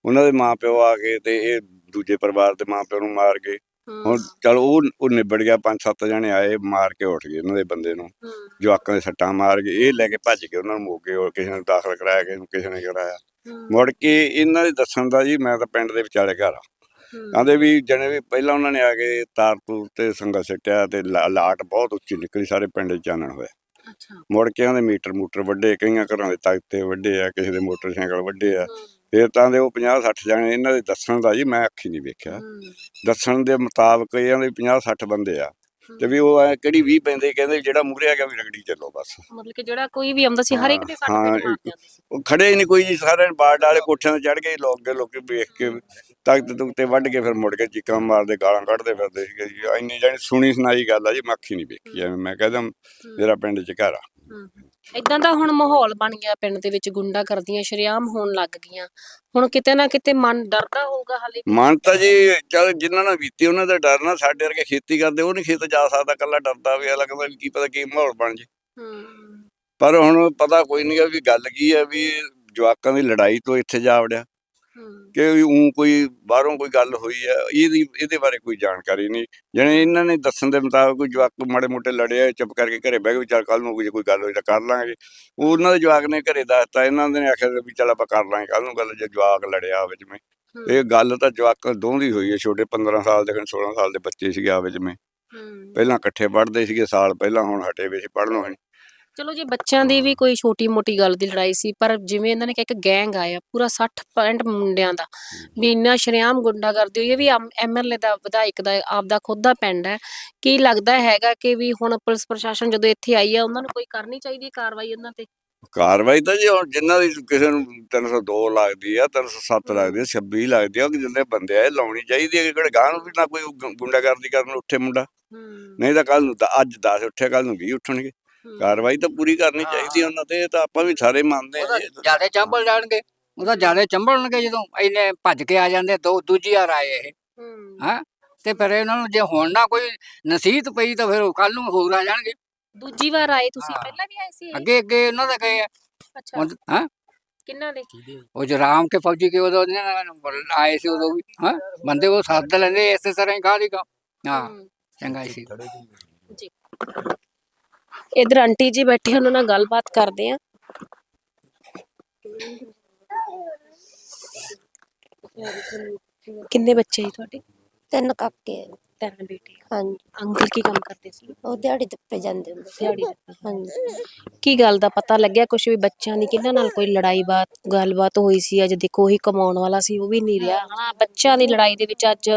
ਉਹਨਾਂ ਦੇ ਮਾਪਿਓ ਆ ਕੇ ਤੇ ਇਹ ਦੂਜੇ ਪਰਿਵਾਰ ਦੇ ਮਾਪਿਓ ਨੂੰ ਮਾਰ ਗਏ। ਹੁਣ ਚਲ ਉਹ ਉਹ ਨਿਬੜ ਗਿਆ ਪੰਜ ਸੱਤ ਜਣੇ ਆਏ ਮਾਰ ਕੇ ਉੱਠ ਗਏ ਉਹਨਾਂ ਦੇ ਬੰਦੇ ਨੂੰ। ਜਵਾਕਾਂ ਦੇ ਸੱਟਾਂ ਮਾਰ ਕੇ ਇਹ ਲੈ ਕੇ ਭੱਜ ਗਏ ਉਹਨਾਂ ਨੂੰ ਮੋਗੇ ਹੋਰ ਕਿਸੇ ਨੇ ਦਾਖਲ ਕਰਾਇਆ ਕਿਸੇ ਨੂੰ ਕਿਸੇ ਨੇ ਕਰਾਇਆ। ਮੁੜ ਕੇ ਇਹਨਾਂ ਦੇ ਦੱਸਣ ਦਾ ਜੀ ਮੈਂ ਤਾਂ ਪਿੰਡ ਦੇ ਵਿਚਾਲੇ ਘਰ ਆ। ਕਹਿੰਦੇ ਵੀ ਜਣੇ ਵੀ ਪਹਿਲਾਂ ਉਹਨਾਂ ਨੇ ਆ ਕੇ ਤਾਰ ਤੂਰ ਤੇ ਸੰਗਲ ਸਿੱਟਿਆ ਤੇ ਲਾਟ ਬਹੁਤ ਉੱਚੀ ਨਿਕਲੀ ਸਾਰੇ ਪਿੰਡ 'ਚ ਚਾਨਣ ਹੋਇਆ ਅੱਛਾ। ਮੁੜ ਕੇ ਆਂਦੇ ਮੀਟਰ ਮੂਟਰ ਵੱਡੇ ਕਈਆਂ ਘਰਾਂ ਦੇ ਤਖਤੇ ਵੱਡੇ ਆ ਕਿਸੇ ਦੇ ਮੋਟਰਸਾਈਕਲ ਵੱਡੇ ਆ। ਫਿਰ ਤਾਂ ਦੇ ਉਹ 50 60 ਜਣੇ ਇਹਨਾਂ ਦੇ ਦੱਸਣ ਦਾ ਜੀ ਮੈਂ ਅੱਖੀ ਨਹੀਂ ਵੇਖਿਆ। ਦੱਸਣ ਦੇ ਮੁਤਾਬਕ ਇਹਨਾਂ ਦੇ 50 60 ਬੰਦੇ ਆ। ਤੇ ਵੀ ਉਹ ਐ ਕਿਹੜੀ 20 ਪੈਂਦੇ ਕਹਿੰਦੇ ਜਿਹੜਾ ਮੂਰੇ ਆ ਗਿਆ ਵੀ ਰਗੜੀ ਚੱਲੋ ਬਸ। ਮਤਲਬ ਕਿ ਜਿਹੜਾ ਕੋਈ ਵੀ ਆਉਂਦਾ ਸੀ ਹਰ ਇੱਕ ਦੇ ਸੱਟ ਮਾਰ ਜਾਂਦੇ ਸੀ। ਉਹ ਖੜੇ ਹੀ ਨਹੀਂ ਕੋਈ ਜੀ ਨੇ ਬਾੜ ਵਾਲੇ ਕੋਠਿਆਂ ਤੇ ਚੜ ਗਏ ਲੋਕ ਗਏ ਲੋਕੀ ਵੇਖ ਕੇ ਤਖਤ ਤੁਕ ਤੇ ਵੱਢ ਕੇ ਫਿਰ ਮੁੜ ਕੇ ਚੀਕਾਂ ਮਾਰਦੇ ਗਾਲਾਂ ਕੱਢਦੇ ਫਿਰਦੇ ਸੀਗੇ ਜੀ। ਇੰਨੀ ਜਾਣੀ ਸੁਣੀ ਸੁਣਾਈ ਗੱਲ ਆ ਜੀ ਮੈਂ ਅੱਖੀ ਨਹੀਂ ਵੇਖੀ ਐਵੇਂ। ਮੈਂ ਕਹਿੰਦਾ ਮੇਰਾ ਪਿੰਡ ਚ ਘਰ ਆ। ਇਦਾਂ ਦਾ ਹੁਣ ਮਾਹੌਲ ਬਣ ਗਿਆ ਪਿੰਡ ਦੇ ਵਿੱਚ ਗੁੰਡਾ ਕਰਦੀਆਂ ਸ਼ਰੇਆਮ ਹੋਣ ਲੱਗ ਗਈਆਂ। ਹੁਣ ਕਿਤੇ ਨਾ ਕਿਤੇ ਮਨ ਡਰਦਾ ਹੋਊਗਾ ਹਾਲੇ ਮਨ ਤਾਂ ਜੀ ਚੱਲ ਜਿਨ੍ਹਾਂ ਨਾਲ ਬੀਤੀ ਉਹਨਾਂ ਦਾ ਡਰ ਨਾ ਸਾਡੇ ਵਰਗੇ ਖੇਤੀ ਕਰਦੇ ਉਹ ਨਹੀਂ ਖੇਤ ਜਾ ਸਕਦਾ ਕੱਲਾ ਡਰਦਾ ਵੀ ਵੀ ਕੀ ਪਤਾ ਕੀ ਮਾਹੌਲ ਬਣ ਜੇ। ਪਰ ਹੁਣ ਪਤਾ ਕੋਈ ਨਹੀਂ ਵੀ ਗੱਲ ਕੀ ਹੈ ਵੀ ਜਵਾਕਾਂ ਦੀ ਲੜਾਈ ਤੋਂ ਇੱਥੇ ਜਾ ਵੜਿਆ। ਕਿ ਊਂ ਕੋਈ ਬਾਹਰੋਂ ਕੋਈ ਗੱਲ ਹੋਈ ਹੈ ਇਹਦੀ ਇਹਦੇ ਬਾਰੇ ਕੋਈ ਜਾਣਕਾਰੀ ਨਹੀਂ। ਜਿਹਨੇ ਇਹਨਾਂ ਨੇ ਦੱਸਣ ਦੇ ਮੁਤਾਬਕ ਕੋਈ ਜਵਾਕ ਮਾੜੇ ਮੋਟੇ ਲੜਿਆ ਚੁੱਪ ਕਰਕੇ ਘਰੇ ਬਹਿ ਗਏ ਚੱਲ ਕੱਲ ਨੂੰ ਕੋਈ ਗੱਲ ਹੋਈ ਤਾਂ ਕਰ ਲਾਂਗੇ। ਉਹ ਉਹਨਾਂ ਦੇ ਜਵਾਕ ਨੇ ਘਰੇ ਦੱਸਤਾ ਇਹਨਾਂ ਦੇ ਨੇ ਆਖਿਆ ਵੀ ਚੱਲ ਆਪਾਂ ਕਰ ਲਾਂਗੇ ਕੱਲ ਨੂੰ ਗੱਲ ਜੇ ਜਵਾਕ ਲੜਿਆ ਹੋਵੇ ਜਿਵੇਂ। ਇਹ ਗੱਲ ਤਾਂ ਜਵਾਕਾਂ ਦੋਹਾਂ ਦੀ ਹੋਈ ਹੈ ਛੋਟੇ 15 ਸਾਲ ਦੇ 16 ਸਾਲ ਦੇ ਬੱਚੇ ਸੀਗੇ ਆਵੇ ਜਿਵੇਂ। ਪਹਿਲਾਂ ਇਕੱਠੇ ਪੜ੍ਹਦੇ ਸੀਗੇ ਸਾਲ ਪਹਿਲਾਂ ਹੁਣ ਹਟੇ ਵੇ ਸੀ ਪੜ੍ਹਨੋਂ ਹੀ ਚਲੋ ਜੀ ਬੱਚਿਆਂ ਦੀ ਵੀ ਕੋਈ ਛੋਟੀ ਮੋਟੀ ਗੱਲ ਦੀ ਲੜਾਈ ਸੀ ਪਰ ਜਿਵੇਂ ਇਹਨਾਂ ਨੇ ਕਿਹਾ ਇੱਕ ਗੈਂਗ ਆਇਆ ਪੂਰਾ 60 65 ਮੁੰਡਿਆਂ ਦਾ। ਵੀ ਇੰਨਾ ਸ਼ਰੇਆਮ ਗੁੰਡਾ ਕਰਦੀ ਹੋਈ ਹੈ ਵੀ ਐਮਐਲਏ ਦਾ ਵਿਧਾਇਕ ਦਾ ਆਪਦਾ ਖੁਦ ਦਾ ਪਿੰਡ ਹੈ। ਕੀ ਲੱਗਦਾ ਹੈਗਾ ਕਿ ਵੀ ਹੁਣ ਪੁਲਿਸ ਪ੍ਰਸ਼ਾਸਨ ਜਦੋਂ ਇੱਥੇ ਆਈ ਹੈ ਉਹਨਾਂ ਨੂੰ ਕੋਈ ਕਰਨੀ ਚਾਹੀਦੀ ਹੈ ਕਾਰਵਾਈ ਉਹਨਾਂ ਤੇ? ਕਾਰਵਾਈ ਤਾਂ ਜੀ ਹੁਣ ਜਿਨ੍ਹਾਂ ਦੀ ਕਿਸੇ ਨੂੰ 302 ਲੱਗਦੀ ਆ 307 ਲੱਗਦੀ ਆ 26 ਲੱਗਦੀ ਆ ਕਿ ਜਿੰਨੇ ਬੰਦੇ ਆ ਇਹ ਲਾਉਣੀ ਚਾਹੀਦੀ ਹੈ ਕਿ ਕਿਹੜੇ ਗਾਂ ਨੂੰ ਵੀ ਨਾ ਕੋਈ ਗੁੰਡਾਗਰਦੀ ਕਰਨ ਉੱਠੇ ਮੁੰਡਾ। ਨਹੀਂ ਤਾਂ ਕੱਲ ਨੂੰ ਤਾਂ ਅੱਜ 10 ਉੱਠਿਆ ਕੱਲ ਨੂੰ 20 ਉੱਠਣਗੇ। ਕਾਰਵਾਈ ਤਾਂ ਪੂਰੀ ਕਰਨੀ ਚਾਹੀਦੀ ਆ ਉਹਨਾਂ ਤੇ ਇਹ ਤਾਂ ਆਪਾਂ ਵੀ ਸਾਰੇ ਮੰਨਦੇ ਆ ਜੀ। ਜ਼ਿਆਦਾ ਚੰਬਲ ਜਾਣਗੇ। ਉਹਦਾ ਜ਼ਿਆਦਾ ਚੰਬਲਣਗੇ ਜਦੋਂ ਇਹਨੇ ਭੱਜ ਕੇ ਆ ਜਾਂਦੇ ਦੋ ਦੂਜੀ ਵਾਰ ਆਏ ਇਹ। ਹੂੰ। ਤੇ ਫਿਰ ਇਹਨਾਂ ਨੂੰ ਜੇ ਹੁਣ ਨਾ ਕੋਈ ਨਸੀਹਤ ਪਈ ਤਾਂ ਫਿਰ ਕੱਲ ਨੂੰ ਹੋਰ ਆ ਜਾਣਗੇ। ਦੂਜੀ ਵਾਰ ਆਏ ਤੁਸੀਂ। ਪਹਿਲਾਂ ਵੀ ਆਏ ਸੀ ਅੱਗੇ ਅੱਗੇ ਇਹਨਾਂ ਦਾ ਗਏ ਆ। ਅੱਛਾ। ਹਾਂ? ਕਿੰਨਾ ਦੇ? ਉਹ ਜੋ ਰਾਮ ਕੇ ਫੌਜੀ ਕੇ ਉਦੋਂ ਨੇ ਆਏ ਸੀ ਉਦੋਂ ਵੀ ਹਾਂ? ਬੰਦੇ ਉਹ ਸੱਦ ਲੈਂਦੇ ਇਸੇ ਤਰ੍ਹਾਂ ਹੀ ਖਾਲੀ ਕਾ ਹਾਂ ਹੂੰ। ਚੰਗਾ ਸੀ ਜੀ। ਇਧਰ ਆਂਟੀ ਜੀ ਬੈਠੇ ਉਹਨਾਂ ਨਾਲ ਗੱਲਬਾਤ ਕਰਦੇ ਆ। ਕਿੰਨੇ ਬੱਚੇ ਜੀ ਤੁਹਾਡੇ? ਤਿੰਨ ਕਾਕੇ ਆ। ਤਿੰਨ ਬੇਟੇ ਹਾਂਜੀ। ਅੰਕਲ ਕੀ ਕੰਮ ਕਰਦੇ ਸੀ? ਉਹ ਦਿਹਾੜੀ ਧੱਪੇ ਜਾਂਦੇ ਹੁੰਦੇ ਸੀ। ਦਿਹਾੜੀ ਦਾ ਹਾਂਜੀ। ਕੀ ਗੱਲ ਦਾ ਪਤਾ ਲੱਗਿਆ ਕੁਝ ਵੀ ਬੱਚਿਆਂ ਦੀ? ਕਿਹਨਾਂ ਨਾਲ ਕੋਈ ਲੜਾਈ ਬਾਤ ਗੱਲਬਾਤ ਹੋਈ ਸੀ? ਅੱਜ ਦੇਖੋ ਉਹੀ ਕਮਾਉਣ ਵਾਲਾ ਸੀ ਉਹ ਵੀ ਨਹੀਂ ਰਿਹਾ। ਹਨਾ ਬੱਚਿਆਂ ਦੀ ਲੜਾਈ ਦੇ ਵਿੱਚ ਅੱਜ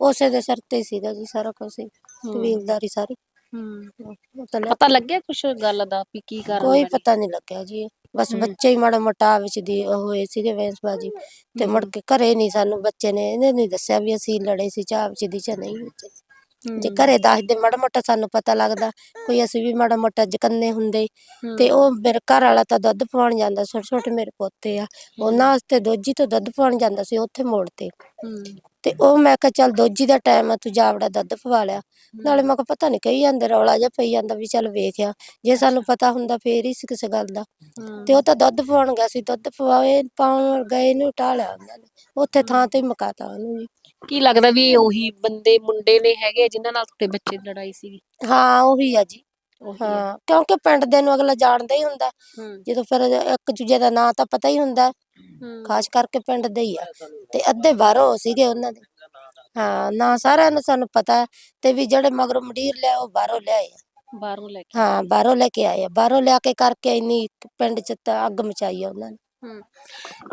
ਉਸੇ ਦੇ ਸਿਰ ਤੇ ਹੀ ਸੀਗਾ ਜੀ ਸਾਰਾ ਕੁਝ ਕਬੀਲਦਾਰੀ ਸਾਰੀ। ਲੈ- ਪਤਾ ਲੱਗਿਆ ਕੁਝ ਗੱਲ ਦਾ ਵੀ ਕੀ ਕਾਰਨ ਕੋਈ ਬਣੀ? ਪਤਾ ਨਹੀਂ ਲੱਗਿਆ ਜੀ ਬਸ ਹੂੰ। ਬੱਚੇ ਹੀ ਮਾੜਾ ਮੋਟਾ ਵਿੱਚ ਦੀ ਹੋਏ ਸੀਗੇ ਵੇਸਬਾਜੀ ਤੇ ਮੁੜ ਕੇ ਘਰੇ ਨਹੀਂ ਸਾਨੂੰ ਬੱਚੇ ਨੇ ਇਹਨੇ ਨਹੀਂ ਦੱਸਿਆ ਵੀ ਅਸੀਂ ਲੜੇ ਸੀ ਚਾਹ ਵਿੱਚ ਦੀ ਜਾਂ ਨਹੀਂ ਵਿੱਚ ਜੇ ਹੂੰ। ਘਰੇ ਦੱਸਦੇ ਮਾੜਾ ਮੋਟਾ ਸਾਨੂੰ ਪਤਾ ਲੱਗਦਾ ਕੋਈ ਅਸੀਂ ਵੀ ਮਾੜਾ ਮੋਟਾ ਜਕੰਨੇ ਹੁੰਦੇ ਤੇ ਹੂੰ। ਉਹ ਮੇਰੇ ਘਰ ਵਾਲਾ ਤਾਂ ਦੁੱਧ ਪਾਉਣ ਜਾਂਦਾ ਛੋਟੇ ਛੋਟੇ ਮੇਰੇ ਪੋਤੇ ਆ ਉਹਨਾਂ ਵਾਸਤੇ ਦੋਜੀ ਤੋਂ ਦੁੱਧ ਪਾਉਣ ਜਾਂਦਾ ਸੀ ਉੱਥੇ ਮੋੜ ਤੇ ਹੂੰ। ਤੇ ਉਹ ਮੈਂ ਕਿਹਾ ਚੱਲ ਦੋਜੀ ਦਾ ਟਾਈਮ ਆ ਤੂੰ ਜਾਵੜਾ ਦੁੱਧ ਪਵਾ ਲਿਆ। ਨਾਲੇ ਮੈਂ ਕਿਹਾ ਪਤਾ ਨਹੀਂ ਕਹੀ ਜਾਂਦੇ ਰੌਲਾ ਜਿਹਾ ਪਈ ਜਾਂਦਾ ਵੀ ਚੱਲ ਵੇਖਿਆ ਜੇ ਸਾਨੂੰ ਪਤਾ ਹੁੰਦਾ ਫੇਰ ਹੀ ਸੀ ਕਿਸੇ ਗੱਲ ਦਾ। ਤੇ ਉਹ ਤਾਂ ਦੁੱਧ ਪਵਾਉਣ ਗਿਆ ਸੀ ਦੁੱਧ ਪਵਾਏ ਪਾਉਣ ਗਏ ਨੂੰ ਟਾਲਿਆ ਉਹਨਾਂ ਨੇ। ਉੱਥੇ ਥਾਂ ਤੇ ਹੀ ਮੁਕਾਤਾ ਉਹਨੂੰ ਜੀ ਕੀ ਲੱਗਦਾ ਵੀ ਉਹੀ ਬੰਦੇ ਮੁੰਡੇ ਨੇ ਹੈਗੇ ਆ ਜਿਨ੍ਹਾਂ ਨਾਲ ਤੁਹਾਡੇ ਬੱਚੇ ਦੀ ਲੜਾਈ ਸੀ ਹਾਂ ਉਹੀ ਆ ਜੀ। ਹਾਂ ਕਿਉਂਕਿ ਪਿੰਡ ਦੇ ਨੂੰ ਅਗਲਾ ਜਾਣਦਾ ਹੀ ਹੁੰਦਾ। ਹੂੰ। ਜਦੋਂ ਫਿਰ ਇੱਕ ਦੂਜੇ ਦਾ ਨਾਂ ਤਾਂ ਪਤਾ ਹੀ ਹੁੰਦਾ। ਖਾਸ ਕਰਕੇ ਪਿੰਡ ਦੇ ਹੀ ਆ। ਤੇ ਅੱਧੇ ਬਾਹਰੋਂ ਸੀਗੇ ਉਹਨਾਂ ਦੇ। ਹਾਂ ਨਾ ਸਾਰਿਆਂ ਨੂੰ ਸਾਨੂੰ ਪਤਾ ਤੇ ਵੀ ਜਿਹੜੇ ਮਗਰੋਂ ਮੰਡੀਰ ਲਿਆ ਉਹ ਬਾਹਰੋਂ ਲਿਆਏ ਆ। ਬਾਹਰੋਂ ਲੈ ਕੇ ਹਾਂ ਬਾਹਰੋਂ ਲੈ ਕੇ ਆਏ ਆ। ਬਾਹਰੋਂ ਲਿਆ ਕੇ ਕਰਕੇ ਇੰਨੀ ਪਿੰਡ ਚ ਤਾਂ ਅੱਗ ਮਚਾਈ ਆ ਉਹਨਾਂ ਨੇ।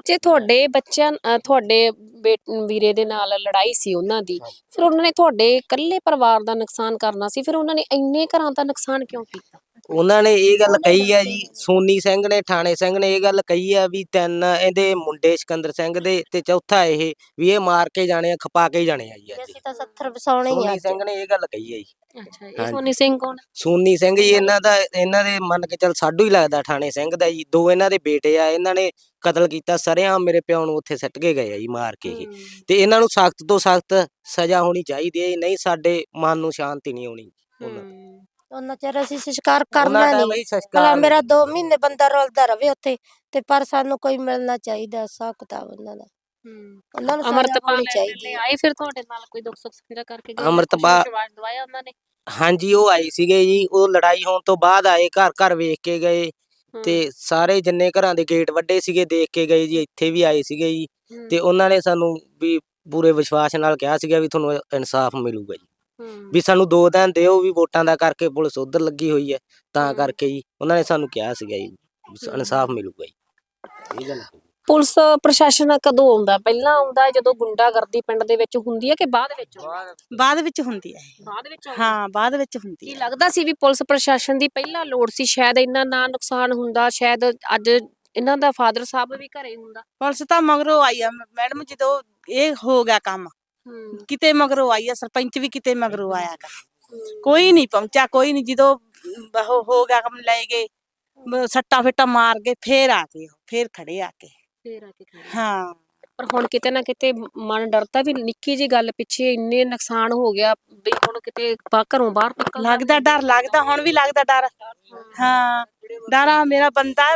ਜੇ ਤੁਹਾਡੇ ਬੱਚਿਆਂ ਅ, ਤੁਹਾਡੇ ਬੇਟ- ਵੀਰੇ ਦੇ ਨਾਲ ਲੜਾਈ ਸੀ ਉਹਨਾਂ ਦੀ ਫਿਰ ਉਹਨਾਂ ਨੇ ਤੁਹਾਡੇ ਇਕੱਲੇ ਪਰਿਵਾਰ ਦਾ ਨੁਕਸਾਨ ਕਰਨਾ ਸੀ ਫਿਰ ਉਹਨਾਂ ਨੇ ਇੰਨੇ ਘਰਾਂ ਦਾ ਨੁਕਸਾਨ ਕਿਉਂ ਕੀਤਾ? ਉਹਨਾਂ ਨੇ ਇਹ ਗੱਲ ਕਹੀ ਆ ਜੀ ਸੋਨੀ ਸਿੰਘ ਨੇ ਥਾਣੇ ਸਿੰਘ ਨੇ ਇਹ ਗੱਲ ਕਹੀ ਆ ਵੀ ਤਿੰਨ ਇਹਦੇ ਮੁੰਡੇ ਸਿਕੰਦਰ ਸਿੰਘ ਦੇ ਤੇ ਚੌਥਾ ਇਹ ਵੀ ਇਹ ਮਾਰ ਕੇ ਜਾਣੇ ਆ ਖਪਾ ਕੇ ਹੀ ਜਾਣੇ ਆ ਜੀ ਅੱਜ ਅਸੀਂ ਤਾਂ 70 ਵਸਾਉਣੇ ਹੀ ਆ ਸੋਨੀ। ਸਿੰਘ ਨੇ ਇਹ ਗੱਲ ਕਹੀ ਆ ਜੀ ਅੱਛਾ ਇਹ। ਸੋਨੀ ਸਿੰਘ ਕੌਣ ਸੋਨੀ ਸਿੰਘ ਜੀ ਇਹਨਾਂ ਦਾ ਇਹਨਾਂ ਦੇ ਮੰਨ ਕੇ ਚੱਲ ਸਾਡੂ ਹੀ ਲੱਗਦਾ ਥਾਣੇ ਸਿੰਘ ਦਾ ਜੀ ਦੋ ਇਹਨਾਂ ਦੇ ਬੇਟੇ ਆ ਇਹਨਾਂ ਨੇ ਕਤਲ ਕੀਤਾ ਸਰਿਆਂ ਮੇਰੇ ਪਿਓ ਨੂੰ ਉੱਥੇ ਸੱਟ ਕੇ ਗਏ ਆ ਜੀ ਮਾਰ ਕੇ ਇਹ ਤੇ ਇਹਨਾਂ ਨੂੰ ਸਖਤ ਤੋਂ ਸਖਤ ਸਜ਼ਾ ਹੋਣੀ ਚਾਹੀਦੀ ਹੈ ਜੀ, ਨਹੀਂ ਸਾਡੇ ਮਨ ਨੂੰ ਸ਼ਾਂਤੀ ਨਹੀਂ ਆਉਣੀ ਉਹਨਾਂ ਦੀ। ਹੂੰ। ਉਹਨਾਂ ਚਿਰ ਅਸੀਂ ਸੰਸਕਾਰ ਕਰਨਾ ਦਾ ਨਹੀਂ। ਭਲਾ ਮੇਰਾ 2 ਮਹੀਨੇ ਬੰਦਾ ਰੋਲਦਾ ਰਵੇ ਉੱਥੇ ਤੇ ਪਰ ਸਾਨੂੰ ਕੋਈ ਮਿਲਣਾ ਚਾਹੀਦਾ ਹਿਸਾਬ ਕਿਤਾਬ ਉਹਨਾਂ ਦਾ। ਹੂੰ। ਉਹਨਾਂ ਨੂੰ ਅਮਰਤਪਾਲ ਚਾਹੀਦੀ ਆਏ ਫਿਰ ਤੁਹਾਡੇ ਨਾਲ ਕੋਈ ਦੁੱਖ ਸੁੱਖ ਸਾਂਝਾ ਕਰਕੇ ਅੰਮ੍ਰਿਤਪਾਲ- ਦਵਾਇਆ ਉਹਨਾਂ ਨੇ? ਹਾਂਜੀ ਉਹ ਆਏ ਸੀਗੇ ਜੀ। ਉਹ ਲੜਾਈ ਹੋਣ ਤੋਂ ਬਾਅਦ ਆਏ ਘਰ ਘਰ ਵੇਖ ਕੇ ਗਏ ਤੇ ਸਾਰੇ ਜਿੰਨੇ ਘਰਾਂ ਦੇ ਗੇਟ ਵੱਡੇ ਸੀਗੇ ਦੇਖ ਕੇ ਗਏ ਜੀ। ਇੱਥੇ ਵੀ ਆਏ ਸੀਗੇ ਜੀ। ਤੇ ਉਹਨਾਂ ਨੇ ਸਾਨੂੰ ਵੀ ਪੂਰੇ ਵਿਸ਼ਵਾਸ ਨਾਲ ਕਿਹਾ ਸੀਗਾ ਵੀ ਤੁਹਾਨੂੰ ਇਨਸਾਫ ਮਿਲੂਗਾ ਜੀ। ਵੀ ਸਾਨੂੰ ਦੋ ਦਿਨ ਦਿਓ ਵੀ ਵੋਟਾਂ ਦਾ ਕਰਕੇ ਪੁਲਿਸ ਉਧਰ ਲੱਗੀ ਹੋਈ ਹੈ ਤਾਂ। ਕਰਕੇ ਜੀ। ਉਹਨਾਂ ਨੇ ਸਾਨੂੰ ਕਿਹਾ ਸੀਗਾ ਜੀ। ਇਨਸਾਫ ਮਿਲੂਗਾ ਜੀ। ਇਹ ਗੱਲ ਪੁਲਿਸ ਪ੍ਰਸ਼ਾਸਨ ਕਦੋਂ ਆਉਂਦਾ? ਪਹਿਲਾਂ ਆਉਂਦਾ ਜਦੋਂ ਗੁੰਡਾਗਰਦੀ ਪਿੰਡ ਦੇ ਵਿੱਚ ਹੁੰਦੀ ਹੈ ਕਿ ਬਾਅਦ ਵਿੱਚ? ਬਾਅਦ ਵਿੱਚ ਹੁੰਦੀ ਹੈ ਇਹ। ਬਾਅਦ ਵਿੱਚ ਹਾਂ ਬਾਅਦ ਵਿੱਚ ਹੁੰਦੀ ਕੀ ਹੈ। ਲੱਗਦਾ ਸੀ ਵੀ ਪੁਲਿਸ ਪ੍ਰਸ਼ਾਸਨ ਦੀ ਪਹਿਲਾਂ ਲੋੜ ਸੀ? ਸ਼ਾਇਦ ਇੰਨਾ ਨਾ ਨੁਕਸਾਨ ਹੁੰਦਾ ਸ਼ਾਇਦ ਅੱਜ ਇਹਨਾਂ ਦਾ ਫਾਦਰ ਸਾਹਿਬ ਵੀ ਘਰੇ ਹੁੰਦਾ। ਪੁਲਿਸ ਤਾਂ ਮਗਰੋਂ ਆਈ ਆ। ਮੈਡਮ ਜਦੋਂ ਇਹ ਹੋ ਗਿਆ ਕੰਮ ਕਿਤੇ ਮਗਰੋਂ ਆਈ ਆ ਸਰਪੰਚ ਵੀ ਕਿਤੇ ਮਗਰੋਂ ਆਇਆ ਗਾ ਕੋਈ ਨਹੀਂ ਪਹੁੰਚਿਆ ਕੋਈ ਨਹੀਂ ਜਦੋਂ ਉਹ ਹੋ ਗਿਆ ਕੰਮ ਲੈ ਗਏ ਸੱਟਾ ਫੇਟਾ ਮਾਰ ਕੇ ਫੇਰ ਆ ਗਏ ਫੇਰ ਖੜੇ ਆ ਕੇ। ਫੇਰ ਆ ਕੇ ਖੜੇ। ਹਾਂ। ਪਰ ਹੁਣ ਕਿਤੇ ਨਾ ਕਿਤੇ ਮਨ ਡਰਦਾ ਵੀ ਨਿੱਕੀ ਜੀ ਗੱਲ ਪਿੱਛੇ ਇੰਨੇ ਨੁਕਸਾਨ ਹੋ ਗਿਆ ਵੀ ਹੁਣ ਕਿਤੇ ਘਰੋਂ ਬਾਹਰ ਨਿਕਲ ਲੱਗਦਾ ਡਰ ਲੱਗਦਾ ਹੁਣ ਵੀ ਲੱਗਦਾ ਡਰ। ਹਾਂ ਡਰ ਮੇਰਾ ਬੰਦਾ ਹੈ,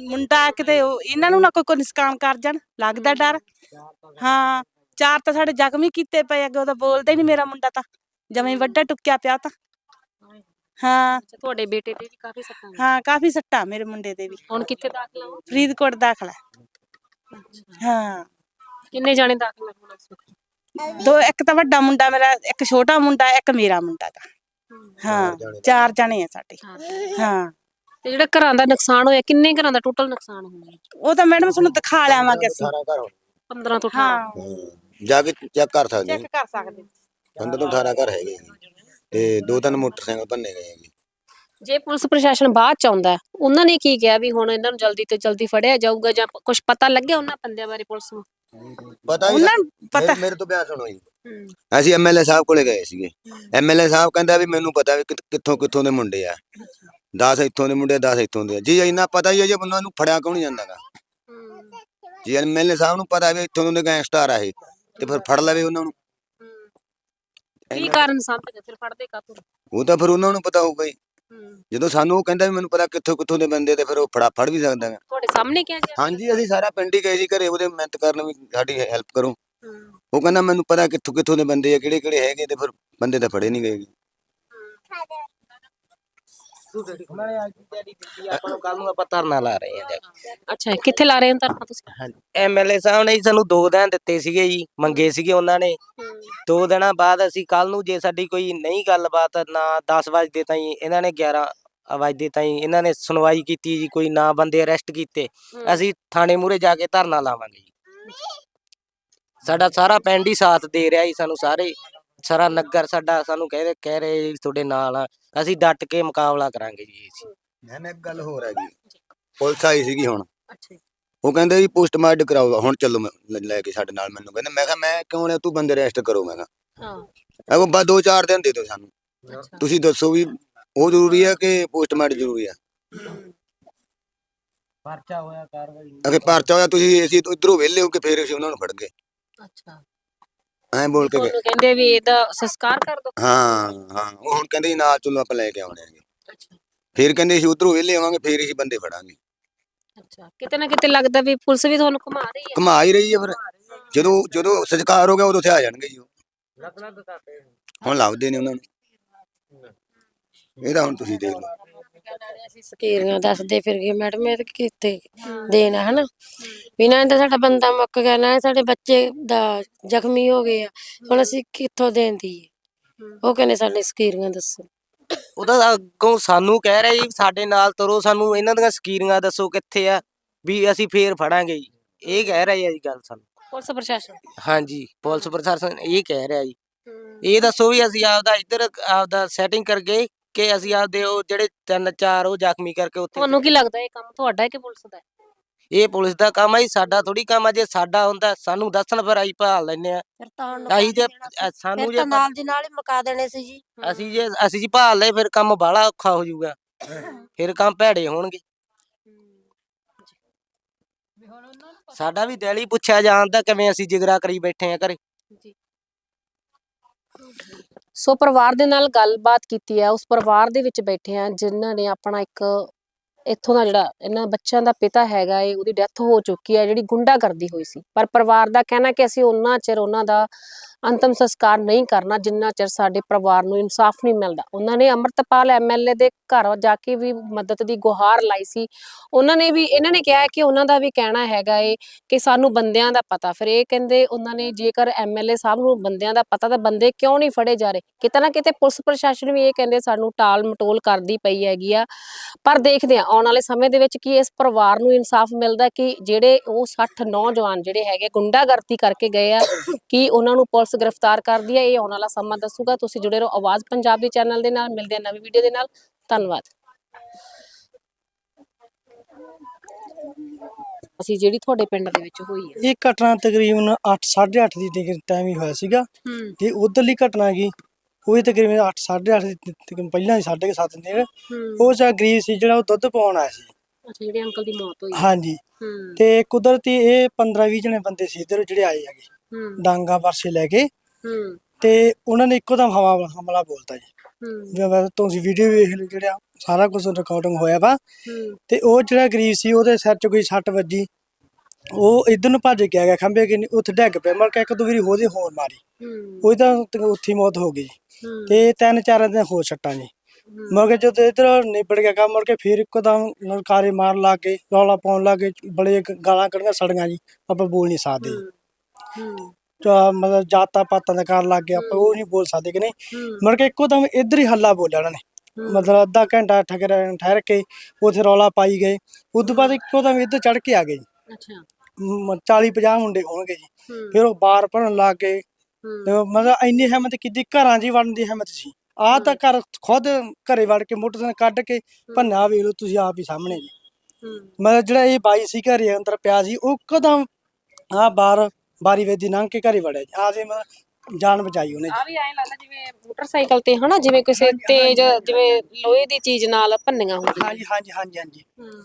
ਮੁੰਡਾ ਹੈ, ਕਿਤੇ ਇਹਨਾਂ ਨੂੰ ਨਾ ਕੋਈ ਕੋਈ ਨਿਸਕਾਨ ਕਰ ਜਾਣ ਲੱਗਦਾ ਡਰ। ਹਾਂ। ਚਾਰ ਤਾਂ ਸਾਡੇ ਜ਼ਖਮੀ ਕੀਤੇ ਪਏ ਅੱਗੇ ਉਹਦਾ ਬੋਲਦਾ ਹੀ ਨਹੀਂ ਮੇਰਾ ਮੁੰਡਾ ਤਾਂ। ਜਵੇਂ ਵੱਡਾ ਟੁੱਕਿਆ ਪਿਆ ਤਾਂ। ਹਾਂ। ਅੱਛਾ, ਤੁਹਾਡੇ ਬੇਟੇ ਤੇ ਵੀ ਕਾਫੀ ਸੱਟਾਂ ਨੇ। ਹਾਂ ਕਾਫੀ ਸੱਟਾਂ ਮੇਰੇ ਮੁੰਡੇ ਦੇ ਵੀ। ਹੁਣ ਕਿੱਥੇ ਦਾਖਲ ਹੋ ਫਰੀਦਕੋਟ ਦਾਖਲਾ ਹਾਂ। ਕਿੰਨੇ ਜਾਣੇ ਦਾਖਲ ਹੋਣ ਇਸ ਵਕਤ? ਦੋ ਇੱਕ ਤਾਂ ਵੱਡਾ ਮੁੰਡਾ ਮੇਰਾ ਇੱਕ ਛੋਟਾ ਮੁੰਡਾ ਇੱਕ ਮੇਰਾ ਮੁੰਡਾ ਗਾ ਹਾਂ। ਚਾਰ ਜਣੇ ਆ ਸਾਡੇ। ਹਾਂ। ਤੇ ਜਿਹੜਾ ਘਰਾਂ ਦਾ ਨੁਕਸਾਨ ਹੋਇਆ ਕਿੰਨੇ ਘਰਾਂ ਦਾ ਟੋਟਲ ਨੁਕਸਾਨ ਹੋਇਆ? ਉਹ ਤਾਂ ਮੈਡਮ ਤੁਹਾਨੂੰ ਦਿਖਾ ਲਿਆਵਾਂਗੇ ਅਸੀਂ। ਸਾਰਾ ਘਰ ਹੋਣਾ। 15 ਤੋਂ 18 ਹਾਂ। ਜਾ ਕੇ ਚੈੱਕ ਕਰ ਸਕਦੇ ਚੈੱਕ ਕਰ ਸਕਦੇ। ਅੰਦਰ ਤੋਂ 18 ਘਰ ਹੈਗੇ ਜੀ। ਤੇ ਦੋ ਤਿੰਨ ਮੋਟਰਸਾਈਕਲ ਭੰਨੇ ਗਏ ਜੀ ਜੇ ਪੁਲਿਸ ਪ੍ਰਸ਼ਾਸਨ ਬਾਅਦ ਚ ਆਉਂਦਾ ਹੈ, ਉਹਨਾਂ ਨੇ ਕੀ ਕਿਹਾ ਵੀ ਹੁਣ ਇਹਨਾਂ ਨੂੰ ਜਲਦੀ ਤੋਂ ਜਲਦੀ ਫੜਿਆ ਜਾਊਗਾ ਜਾਂ ਕੁਝ ਪਤਾ ਲੱਗਿਆ ਉਹਨਾਂ ਬੰਦਿਆਂ ਬਾਰੇ ਪੁਲਿਸ ਨੂੰ? ਪਤਾ ਹੀ ਉਹਨਾਂ ਨੂੰ ਪਤਾ। ਮੇਰੇ- ਮੇਰੇ ਤੋਂ ਬਿਆਨ ਸੁਣੋ ਜੀ। ਅਸੀਂ ਐਮਐਲਏ ਸਾਹਿਬ ਕੋਲੇ ਗਏ ਸੀਗੇ। ਐਮਐਲਏ ਸਾਹਿਬ ਕਹਿੰਦਾ ਵੀ ਮੈਨੂੰ ਪਤਾ ਵੀ ਕਿੱਥ- ਕਿੱਥੋਂ ਕਿੱਥੋਂ ਦੇ ਮੁੰਡੇ ਆ। 10 ਇੱਥੋਂ ਦੇ ਮੁੰਡੇ 10 ਇੱਥੋਂ ਦੇ ਆ। ਜੀ ਇੰਨਾ ਪਤਾ ਹੀ ਹੈ ਜੇ ਬੰਦਾ ਨੂੰ ਫੜਿਆ ਕਿਉਂ ਨਹੀਂ ਜਾਂਦਾਗਾ। ਜੀ ਐਮਐਲਏ ਸਾਹਿਬ ਨੂੰ ਪਤਾ ਵੀ ਇੱਥੋਂ ਦੇ ਗੈਂਗਸਟਰ ਆ ਇਹ। ਤੇ ਫਿਰ ਫੜ ਲਵੇ ਉਹਨਾਂ ਨੂੰ। ਕੀ ਕਾਰਨ ਸਮਝਦੇ ਫਿਰ ਫੜਦੇ ਕਾਤੋਂ ਉਹ ਤਾਂ ਫਿਰ ਉਹਨਾਂ ਨੂੰ ਪਤਾ ਹੋਊਗਾ ਜੀ ਜਦੋਂ ਸਾਨੂੰ ਉਹ ਕਹਿੰਦਾ ਵੀ ਮੈਨੂੰ ਪਤਾ ਕਿੱਥੋਂ ਕਿੱਥੋਂ ਦੇ ਬੰਦੇ ਤੇ ਫਿਰ ਉਹ ਫੜਾ ਫੜ ਵੀ ਸਕਦਾ ਗਾ। ਤੁਹਾਡੇ ਸਾਹਮਣੇ ਕਿਹਾ ਗਿਆ? ਹਾਂਜੀ ਅਸੀਂ ਸਾਰਾ ਪਿੰਡ ਹੀ ਗਏ ਸੀ ਘਰੇ ਉਹਦੇ ਮਿਹਨਤ ਕਰਨ ਵੀ ਸਾਡੀ ਹੈਲਪ ਕਰੋ। ਉਹ ਕਹਿੰਦਾ ਮੈਨੂੰ ਪਤਾ ਕਿੱਥੋਂ ਕਿੱਥੋਂ ਦੇ ਬੰਦੇ ਆ ਕਿਹੜੇ ਕਿਹੜੇ ਹੈਗੇ ਤੇ ਫਿਰ ਬੰਦੇ ਤਾਂ ਫੜੇ ਨਹੀਂ ਗਏ। ਆਪਾਂ ਨੂੰ ਕੱਲ ਨੂੰ ਆਪਾਂ ਧਰਨਾ ਲਾ ਰਹੇ ਹਾਂ ਜਾ ਕੇ। ਅੱਛਾ ਕਿੱਥੇ ਲਾ ਰਹੇ ਹੋ ਧਰਨਾ ਤੁਸੀਂ? ਹਾਂਜੀ ਐਮਐਲਏ ਸਾਹਿਬ ਨੇ ਜੀ ਸਾਨੂੰ ਦੋ ਦਿਨ ਦਿੱਤੇ ਸੀਗੇ ਜੀ ਮੰਗੇ ਸੀਗੇ ਉਹਨਾਂ ਨੇ। ਦੋ ਦਿਨਾਂ ਬਾਅਦ ਅਸੀਂ ਕੱਲ ਨੂੰ ਜੇ ਸਾਡੀ ਕੋਈ ਨਹੀਂ ਗੱਲਬਾਤ ਨਾ 10 ਵਜੇ ਤਾਈਂ ਇਹਨਾਂ ਨੇ 11 ਵਜੇ ਤਾਈਂ ਇਹਨਾਂ ਨੇ ਸੁਣਵਾਈ ਕੀਤੀ ਜੀ ਕੋਈ ਨਾ ਬੰਦੇ ਅਰੈਸਟ ਕੀਤੇ। ਅਸੀਂ ਥਾਣੇ ਮੂਹਰੇ ਜਾ ਕੇ ਧਰਨਾ ਲਾਵਾਂਗੇ ਜੀ। ਸਾਡਾ ਸਾਰਾ ਪਿੰਡ ਹੀ ਸਾਥ ਦੇ ਰਿਹਾ ਜੀ ਸਾਨੂੰ ਸਾਰੇ। ਸਾਰਾ ਨਗਰ ਸਾਡਾ ਸਾਨੂੰ ਕਹਿ ਕਹਿ ਰਹੇ ਜੀ ਤੁਹਾਡੇ ਨਾਲ ਆ। ਅਸੀਂ ਡਟ ਕੇ ਮੁਕਾਬਲਾ ਕਰਾਂਗੇ ਜੀ ਅਸੀਂ ਮੈਂ ਨਾ ਇੱਕ ਗੱਲ ਹੋਰ ਹੈਗੀ। ਪੁਲਿਸ ਆਈ ਸੀਗੀ ਹੁਣ। ਅੱਛਾ ਉਹ ਕਹਿੰਦੇ ਜੀ ਪੋਸਟਮਾਰਟਮ ਕਰਾਓ ਹੁਣ ਚੱਲੋ ਮੈਂ- ਲੈ- ਕੇ ਸਾਡੇ ਨਾਲ ਮੈਨੂੰ। ਕਹਿੰਦੇ ਮੈਂ ਕਿਹਾ ਮੈਂ ਕਿਉਂ ਨੇ ਤੂੰ ਬੰਦੇ ਅਰੈਸਟ ਕਰੋ ਮੈਂ ਕਿਹਾ। ਹਾਂ। ਮੈਂ ਕਿਹਾ ਬਸ ਦੋ ਚਾਰ ਦਿਨ ਦੇ ਦਿਓ ਸਾਨੂੰ। ਅੱਛਾ। ਤੁਸੀਂ ਦੱਸੋ ਵੀ ਉਹ ਜ਼ਰੂਰੀ ਹੈ ਕਿ ਪੋਸਟਮਾਰਟਮ ਜ਼ਰੂਰੀ ਹੈ ਪਰਚਾ ਹੋਇਆ ਕਾਰਵਾਈ ਅਗੇ ਪਰਚਾ ਹੋਇਆ ਤੁਸੀਂ ਅਸੀਂ ਇਧਰੋਂ ਵਿਹਲੇ ਹੋ ਕੇ ਫੇਰ ਅਸੀਂ ਉਹਨਾਂ ਨੂੰ ਫੜ ਗਏ। ਅੱਛਾ। ਐਂ ਬੋਲ ਕੇ ਗਏ। ਤੁਹਾਨੂੰ ਕਹਿੰਦੇ ਵੀ ਇਹਦਾ ਸੰਸਕਾਰ ਕਰ ਦੋ। ਹਾਂ ਹਾਂ। ਉਹ ਹੁਣ ਕਹਿੰਦੇ ਜੀ ਨਾਲ ਚਲੋ ਆਪਾਂ ਲੈ ਕੇ ਆਉਣੇ ਆਂਗੇ ਅੱਛਾ। ਫਿਰ ਕਹਿੰਦੇ ਸੀ ਉਧਰੋਂ ਵਿਹਲੇ ਆਵਾਂਗੇ ਫਿਰ ਅਸੀਂ ਬੰਦੇ ਫੜਾਂਗੇ। ਅੱਛਾ। ਕਿਤੇ ਨਾ ਕਿਤੇ ਲੱਗਦਾ ਵੀ ਪੁਲਿਸ ਵੀ ਤੁਹਾਨੂੰ ਘੁਮਾ ਰਹੀ ਹੈ। ਘੁਮਾ ਹੀ ਰਹੀ ਹੈ ਫਿਰ। ਜਦੋਂ ਜਦੋਂ ਸੰਸਕਾਰ ਹੋ ਗਿਆ ਉਦੋਂ ਉੱਥੇ ਆ ਜਾਣਗੇ ਜੀ ਉਹ। ਹੁਣ ਲੱਭਦੇ ਨੇ ਉਹਨਾਂ ਨੂੰ। ਇਹ ਤਾਂ ਹੁਣ ਤੁਸੀਂ ਦੇਖ ਲਓ। ਅਸੀਂ ਸਕੀਰੀਆਂ ਦੱਸਦੇ ਫਿਰ ਗਏ ਮੈਡਮ ਇਹ ਤਾਂ ਕਿੱਥੇ ਦੇਣਾ ਹਨਾ? ਵੀ ਨਾ ਤਾਂ ਸਾਡਾ ਬੰਦਾ ਮੁੱਕ ਗਿਆ ਨਾ ਸਾਡੇ ਬੱਚੇ ਦਾ ਜ਼ਖਮੀ ਹੋ ਗਏ ਆ ਹੁਣ ਅਸੀਂ ਕਿੱਥੋਂ ਦੇਂਦੀ ਉਹ ਕਹਿੰਦੇ ਸਾਡੇ ਸਕੀਰੀਆਂ ਦੱਸੋ। ਉਹਦਾ ਅੱਗੋਂ ਸਾਨੂੰ ਕਹਿ ਰਿਹਾ ਜੀ ਸਾਡੇ ਨਾਲ ਤੁਰੋ ਸਾਨੂੰ ਇਹਨਾਂ ਦੀਆਂ ਸਕੀਰੀਆਂ ਦੱਸੋ ਕਿੱਥੇ ਆ ਵੀ ਅਸੀਂ ਫੇਰ ਫੜਾਂਗੇ ਜੀ। ਇਹ ਕਹਿ ਰਿਹਾ ਜੀ ਗੱਲ ਸਾਨੂੰ। ਪੁਲਿਸ ਪ੍ਰਸ਼ਾਸਨ। ਹਾਂਜੀ ਪੁਲਿਸ ਪ੍ਰਸ਼ਾਸਨ ਇਹ ਕਹਿ ਰਿਹਾ ਜੀ। ਇਹ ਦੱਸੋ ਵੀ ਅਸੀਂ ਆਪਦਾ ਇੱਧਰ ਆਪਦਾ ਸੈਟਿੰਗ ਕਰਕੇ ਕਿ ਅਸੀਂ ਆਪਦੇ ਉਹ ਜਿਹੜੇ ਤਿੰਨ ਚਾਰ ਉਹ ਜ਼ਖਮੀ ਕਰਕੇ ਉੱਥੇ ਤੁਹਾਨੂੰ ਕੀ ਲੱਗਦਾ ਇਹ ਕੰਮ ਤੁਹਾਡਾ ਹੈ ਕਿ ਪੁਲਿਸ ਦਾ ਹੈ? ਇਹ ਪੁਲਿਸ ਦਾ ਕੰਮ ਹੈ ਜੀ ਸਾਡਾ ਥੋੜੀ ਕੰਮ ਆ ਜੇ ਸਾਡਾ ਹੁੰਦਾ ਸਾਨੂੰ ਦੱਸਣ ਪਰ ਅਸੀਂ ਭਾਲ ਲੈਨੇ ਆ ਫਿਰ ਤਾਂ ਅਸੀਂ ਜੇ ਅ। ਸਾਨੂੰ ਫਿਰ ਜੇ ਤਾਂ ਨਾਲ ਦੀ ਨਾਲ ਹੀ ਮੁਕਾ ਦੇਣੇ ਸੀ ਜੀ। ਅਸੀਂ ਜੇ ਅਸੀਂ ਜੀ ਭਾਲ ਲਏ ਫਿਰ ਕੰਮ ਬਾਹਲਾ ਔਖਾ ਹੋ ਜਾਊਗਾ। ਫਿਰ ਕੰਮ ਭੈੜੇ ਹੋਣਗੇ। ਸਾਡਾ ਵੀ ਦਿਲ ਹੀ ਪੁੱਛਿਆ ਜਾਂਦਾ ਕਿਵੇਂ ਅਸੀਂ ਜਿਗਰਾ ਕਰੀ ਬੈਠੇ ਆ ਘਰੇ। ਸੋ ਪਰਿਵਾਰ ਦੇ ਨਾਲ ਗੱਲਬਾਤ ਕੀਤੀ ਹੈ, ਉਸ ਪਰਿਵਾਰ ਦੇ ਵਿੱਚ ਬੈਠੇ ਆ ਜਿਨ੍ਹਾਂ ਨੇ ਆਪਣਾ ਇੱਕ ਇੱਥੋਂ ਦਾ ਜਿਹੜਾ ਇਹਨਾਂ ਬੱਚਿਆਂ ਦਾ ਪਿਤਾ ਹੈਗਾ ਏ ਉਹਦੀ ਡੈਥ ਹੋ ਚੁੱਕੀ ਹੈ, ਜਿਹੜੀ ਗੁੰਡਾਗਰਦੀ ਹੋਈ ਸੀ। ਪਰ ਪਰਿਵਾਰ ਦਾ ਕਹਿਣਾ ਕਿ ਅਸੀਂ ਉਹਨਾਂ ਚਿਰ ਉਹਨਾਂ ਦਾ ਅੰਤਮ ਸੰਸਕਾਰ ਨਹੀਂ ਕਰਨਾ, ਜਿੰਨਾ ਚਿਰ ਸਾਡੇ ਪਰਿਵਾਰ ਨੂੰ ਇਨਸਾਫ ਨਹੀਂ ਮਿਲਦਾ। ਉਹਨਾਂ ਨੇ ਅੰਮ੍ਰਿਤਪਾਲ ਐਮਐਲਏ ਦੇ ਘਰ ਜਾ ਕੇ ਵੀ ਮਦਦ ਦੀ ਗੁਹਾਰ ਲਾਈ ਸੀ। ਉਹਨਾਂ ਨੇ ਵੀ, ਇਹਨਾਂ ਨੇ ਕਿਹਾ ਕਿ ਉਹਨਾਂ ਦਾ ਵੀ ਕਹਿਣਾ ਹੈਗਾ ਏ ਕਿ ਸਾਨੂੰ ਬੰਦਿਆਂ ਦਾ ਪਤਾ। ਫਿਰ ਇਹ ਕਹਿੰਦੇ ਉਹਨਾਂ ਨੇ ਜੇਕਰ ਐਮਐਲਏ ਸਾਹਿਬ ਨੂੰ ਬੰਦਿਆਂ ਦਾ ਪਤਾ ਤਾਂ ਬੰਦੇ ਕਿਉਂ ਨਹੀਂ ਫੜੇ ਜਾ ਰਹੇ? ਕਿਤੇ ਨਾ ਕਿਤੇ ਪੁਲਿਸ ਪ੍ਰਸ਼ਾਸਨ ਵੀ ਇਹ ਕਹਿੰਦੇ ਸਾਨੂੰ ਟਾਲ ਮਟੋਲ ਕਰਦੀ ਪਈ ਹੈਗੀ ਆ। ਪਰ ਦੇਖਦੇ ਆ ਆਉਣ ਵਾਲੇ ਸਮੇਂ ਦੇ ਵਿੱਚ ਕੀ ਇਸ ਪਰਿਵਾਰ ਨੂੰ ਇਨਸਾਫ ਮਿਲਦਾ ਕਿ ਜਿਹੜੇ ਉਹ 60 ਨੌਜਵਾਨ ਜਿਹੜੇ ਹੈਗੇ ਗੁੰਡਾਗਰਦੀ ਕਰਕੇ ਗਏ ਆ, ਕਿ ਉਹਨਾਂ ਨੂੰ ਪੁਲਿਸ ਗ੍ਰਿਫਤਾਰ ਕਰਦੀ ਹੈ ਇਹ ਆਉਣ ਵਾਲਾ ਸਮਾਂ ਦੱਸੂਗਾ। ਤੁਸੀਂ ਜੁੜੇ ਰਹੋ ਆਵਾਜ਼ ਪੰਜਾਬ ਦੇ ਚੈਨਲ ਦੇ ਨਾਲ। ਮਿਲਦੇ ਆ ਨਵੀਂ ਵੀਡੀਓ ਦੇ ਨਾਲ। ਧੰਨਵਾਦ। ਅਸੀਂ ਜਿਹੜੀ ਤੁਹਾਡੇ ਪਿੰਡ ਦੇ ਵਿੱਚ ਹੋਈ ਹੈ। ਇਹ ਘਟਨਾ ਤਕਰੀਬਨ 8 8:30 ਦੀ ਤਕ- ਟਾਈਮ ਹੀ ਹੋਇਆ ਸੀਗਾ। ਹੂੰ। ਤੇ ਉਧਰਲੀ ਘਟਨਾ ਗਈ ਉਹ ਵੀ ਤਕਰੀਬਨ 8 8:30 ਦੀ ਤਕਰੀਬਨ ਪਹਿਲਾਂ ਹੀ 7:30 ਦੇ ਹੂੰ। ਉਹ ਜਾ ਗਰੀਬ ਸੀ ਜਿਹੜਾ ਉਹ ਦੁੱਧ ਪਾਉਣ ਆਇਆ ਸੀ। ਅੱਛਾ ਜਿਹੜੇ ਅੰਕਲ ਦੀ ਮੌਤ ਹੋਈ ਹਾਂਜੀ। ਹੂੰ। ਤੇ ਕੁਦਰਤੀ ਇਹ 15 20 ਜਣੇ ਬੰਦੇ ਸੀ ਇੱਧਰ ਜਿਹੜੇ ਆਏ ਹੈਗੇ। ਹੂੰ ਡਾਂਗਾ ਵਰਸੇ ਲੈ ਕੇ ਹੂੰ। ਤੇ ਉਹਨਾਂ ਨੇ ਇੱਕੋ ਦਮ ਹਵਾ ਹਮਲਾ ਬੋਲਤਾ ਜੀ। ਹੂੰ। ਜਿਵੇਂ ਤੁਸੀਂ ਵੀਡੀਓ ਵੇਖ ਲਓ ਜਿਹੜਾ ਸਾਰਾ ਕੁਝ ਰਿਕਾਰਡਿੰਗ ਹੋਇਆ ਵਾ। ਹੂੰ। ਤੇ ਉਹ ਜਿਹੜਾ ਗਰੀਬ ਸੀ ਉਹਦੇ ਸਿਰ 'ਚ ਕੋਈ ਸੱਟ ਵੱਜੀ। ਉਹ ਇਧਰ ਨੂੰ ਭੱਜ ਕੇ ਆ ਗਿਆ ਖੰਬੇ ਕਿ ਉੱਥੇ ਡਿੱਗ ਪਿਆ। ਮਰ ਕੇ ਇੱਕ ਦੋ ਵਾਰੀ ਹੋਦੇ ਹੋਰ ਮਾਰੀ। ਹੂੰ। ਉਹਦੀ ਤਾਂ ਉੱਥੇ ਹੀ ਮੌਤ ਹੋ ਗਈ ਤੇ ਤਿੰਨ ਚਾਰ ਦਿਨ ਹੋਰ ਸੱਟਾਂ ਜੀ। ਮਰ ਕੇ ਜਦੋਂ ਇਧਰ ਨਿਬੜ ਗਿਆ ਕੰਮ ਮੁੜ ਕੇ ਫਿਰ ਇੱਕੋ ਦਮ ਲਲਕਾਰੇ ਮਾਰਨ ਲੱਗ ਗਏ ਰੌਲਾ ਪਾਉਣ ਲੱਗ ਗਏ ਬੜੇ ਗਾਲਾਂ ਕੱਢੀਆਂ ਸੜੀਆਂ ਜੀ। ਆਪਾਂ ਬੋਲ ਨਹੀਂ ਸਕਦੇ। ਤਾਂ ਮਤਲਬ ਜਾਤਾਂ ਪਾਤਾਂ ਦਾ ਕਰਨ ਲੱਗ ਗਏ ਆਪਾਂ ਉਹ ਨਹੀਂ ਬੋਲ ਸਕਦੇ ਕਿ ਨਹੀਂ। ਮੁੜ ਕੇ ਇੱਕੋ ਦਮ ਇੱਧਰ ਹੀ ਹੱਲਾ ਬੋਲਿਆ ਉਹਨਾਂ ਨੇ। ਮਤਲਬ ਅੱਧਾ ਘੰਟਾ ਠਹਿਰ ਠਹਿਰ ਕੇ ਉਥੇ ਰੌਲਾ ਪਾਈ ਗਏ। ਉਸ ਤੋਂ ਬਾਅਦ ਇੱਕੋ ਦਮ ਇੱਧਰ ਚੜ ਕੇ ਆ ਗਏ ਜੀ। ਅੱਛਾ। 40 50 ਮੁੰਡੇ ਹੋਣਗੇ ਜੀ। ਫਿਰ ਉਹ ਬਾਰ ਭਰਨ ਲੱਗ ਗਏ। ਮਤਲਬ ਇੰਨੀ ਹਿੰਮਤ ਕੀਤੀ ਘਰਾਂ 'ਚ ਹੀ ਵੜਨ ਦੀ ਹਿੰਮਤ ਸੀ। ਆਹ ਤਾਂ ਘਰ ਖੁਦ ਘਰੇ ਵੜ ਕੇ ਮੋਟਰਸਾਈਕਲ ਕੱਢ ਕੇ ਭੰਨਾ ਵੇਖ ਲਓ ਤੁਸੀਂ ਆਪ ਹੀ ਸਾਹਮਣੇ ਜੀ। ਮਤਲਬ ਜਿਹੜਾ ਇਹ ਬਾਈ ਸੀ ਘਰੇ ਅੰਦਰ ਪਿਆ ਸੀ ਉਹ ਕਦਮ ਆ ਬਾਰ ਬਾਰੀ ਵੇਦੀ ਲੰਘ ਕੇ ਘਰੇ ਵੜਿਆ ਜੀ ਆ ਜੇ ਮਤਲਬ ਜਾਨ ਬਚਾਈ ਉਹਨੇ। ਜੀ ਆ ਵੀ ਐਂ ਲੱਗਦਾ ਜਿਵੇਂ ਮੋਟਰਸਾਈਕਲ ਤੇ ਹਨਾ ਜਿਵੇਂ ਕਿਸੇ ਤੇਜ਼ ਜਿਵੇਂ ਲੋਹੇ ਦੀ ਚੀਜ਼ ਨਾਲ ਭੰਨੀਆਂ ਹੁੰਦੀਆਂ। ਹਾਂਜੀ ਹਾਂਜੀ ਹਾਂਜੀ ਹਾਂਜੀ। ਹੂੰ।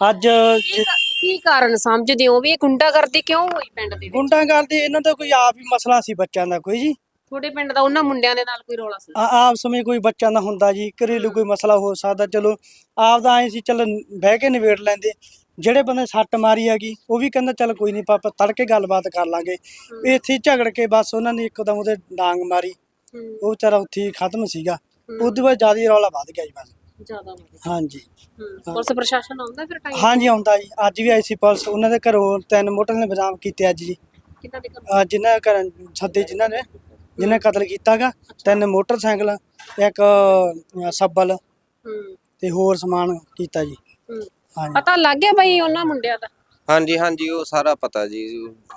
ਅੱਜ ਜੇ ਕੀ ਕਾਰਨ ਸਮਝਦੇ ਹੋ ਵੀ ਇਹ ਗੁੰਡਾਗਰਦੀ ਕਿਉਂ ਹੋਈ ਪਿੰਡ ਦੇ ਵਿੱਚ? ਗੁੰਡਾਂ ਕਰਦੇ ਇਹਨਾਂ ਦਾ ਕੋਈ ਆਪ ਹੀ ਮਸਲਾ ਸੀ ਬੱਚਿਆਂ ਦਾ ਕੋਈ ਜੀ। ਤੁਹਾਡੇ ਪਿੰਡ ਦਾ ਉਹਨਾਂ ਮੁੰਡਿਆਂ ਦੇ ਨਾਲ ਕੋਈ ਰੌਲਾ ਸੀ? ਆ ਆਪਸ ਵਿੱਚ ਕੋਈ ਬੱਚਿਆਂ ਦਾ ਹੁੰਦਾ ਜੀ ਘਰੇਲੂ ਕੋਈ ਮਸਲਾ ਹੋ ਸਕਦਾ ਚਲੋ ਆਪ ਦਾ ਐ ਸੀ ਚਲ ਬਹਿ ਕੇ ਨਿਬੇੜ ਲੈਂਦੇ। ਜਿਹੜੇ ਬੰਦੇ ਸੱਟ ਮਾਰੀ ਹੈਗੀ ਉਹ ਵੀ ਕਹਿੰਦਾ ਚਲ ਕੋਈ ਨਹੀਂ ਪਾਪਾ ਤੜਕੇ ਗੱਲਬਾਤ ਕਰ ਲਾਂਗੇ। ਇੱਥੇ ਹੀ ਝਗੜ ਕੇ ਬਸ ਉਹਨਾਂ ਨੇ ਇੱਕਦਮ ਉਹਦੇ ਡਾਂਗ ਮਾਰੀ। ਹੂੰ। ਉਹ ਵਿਚਾਰਾ ਉੱਥੇ ਹੀ ਖਤਮ ਸੀਗਾ। ਉਦੋਂ ਬਾਅਦ ਜ਼ਿਆਦਾ ਹੀ ਰੌਲਾ ਵੱਧ ਗਿਆ ਜੀ ਬਸ। ਜ਼ਿਆਦਾ ਹਾਂਜੀ। ਹੂੰ। ਪੁਲਿਸ ਪ੍ਰਸ਼ਾਸਨ ਆਉਂਦਾ ਫਿਰ ਟਾਈਮ ਹਾਂਜੀ ਆਉਂਦਾ ਜੀ। ਅੱਜ ਵੀ ਆਈ ਸੀ ਪੁਲਿਸ। ਉਹਨਾਂ ਦੇ ਘਰੋਂ ਤਿੰਨ ਮੋਟਰ ਨੇ ਬਦਾਮ ਕੀਤੇ ਅੱਜ ਜੀ। ਕਿੱਦਾਂ ਦੇ ਅਹ ਜਿਨ੍ਹਾਂ ਘਰ ਸੱਦੇ ਜਿਨ੍ਹਾਂ ਨੇ। ਜਿਨ੍ਹਾਂ ਕਤਲ ਕੀਤਾਗਾ ਤਿੰਨ ਮੋਟਰਸਾਈਕਲ ਇੱਕ ਸੱਬਲ ਤੇ ਹੋਰ ਸਮਾਨ ਕੀਤਾ ਜੀ। ਹੂੰ। ਹਾਂਜੀ। ਪਤਾ ਲੱਗ ਗਿਆ ਬਈ ਉਹਨਾਂ ਮੁੰਡਿਆਂ ਦਾ? ਹਾਂਜੀ ਹਾਂਜੀ ਉਹ ਸਾਰਾ ਪਤਾ ਜੀ।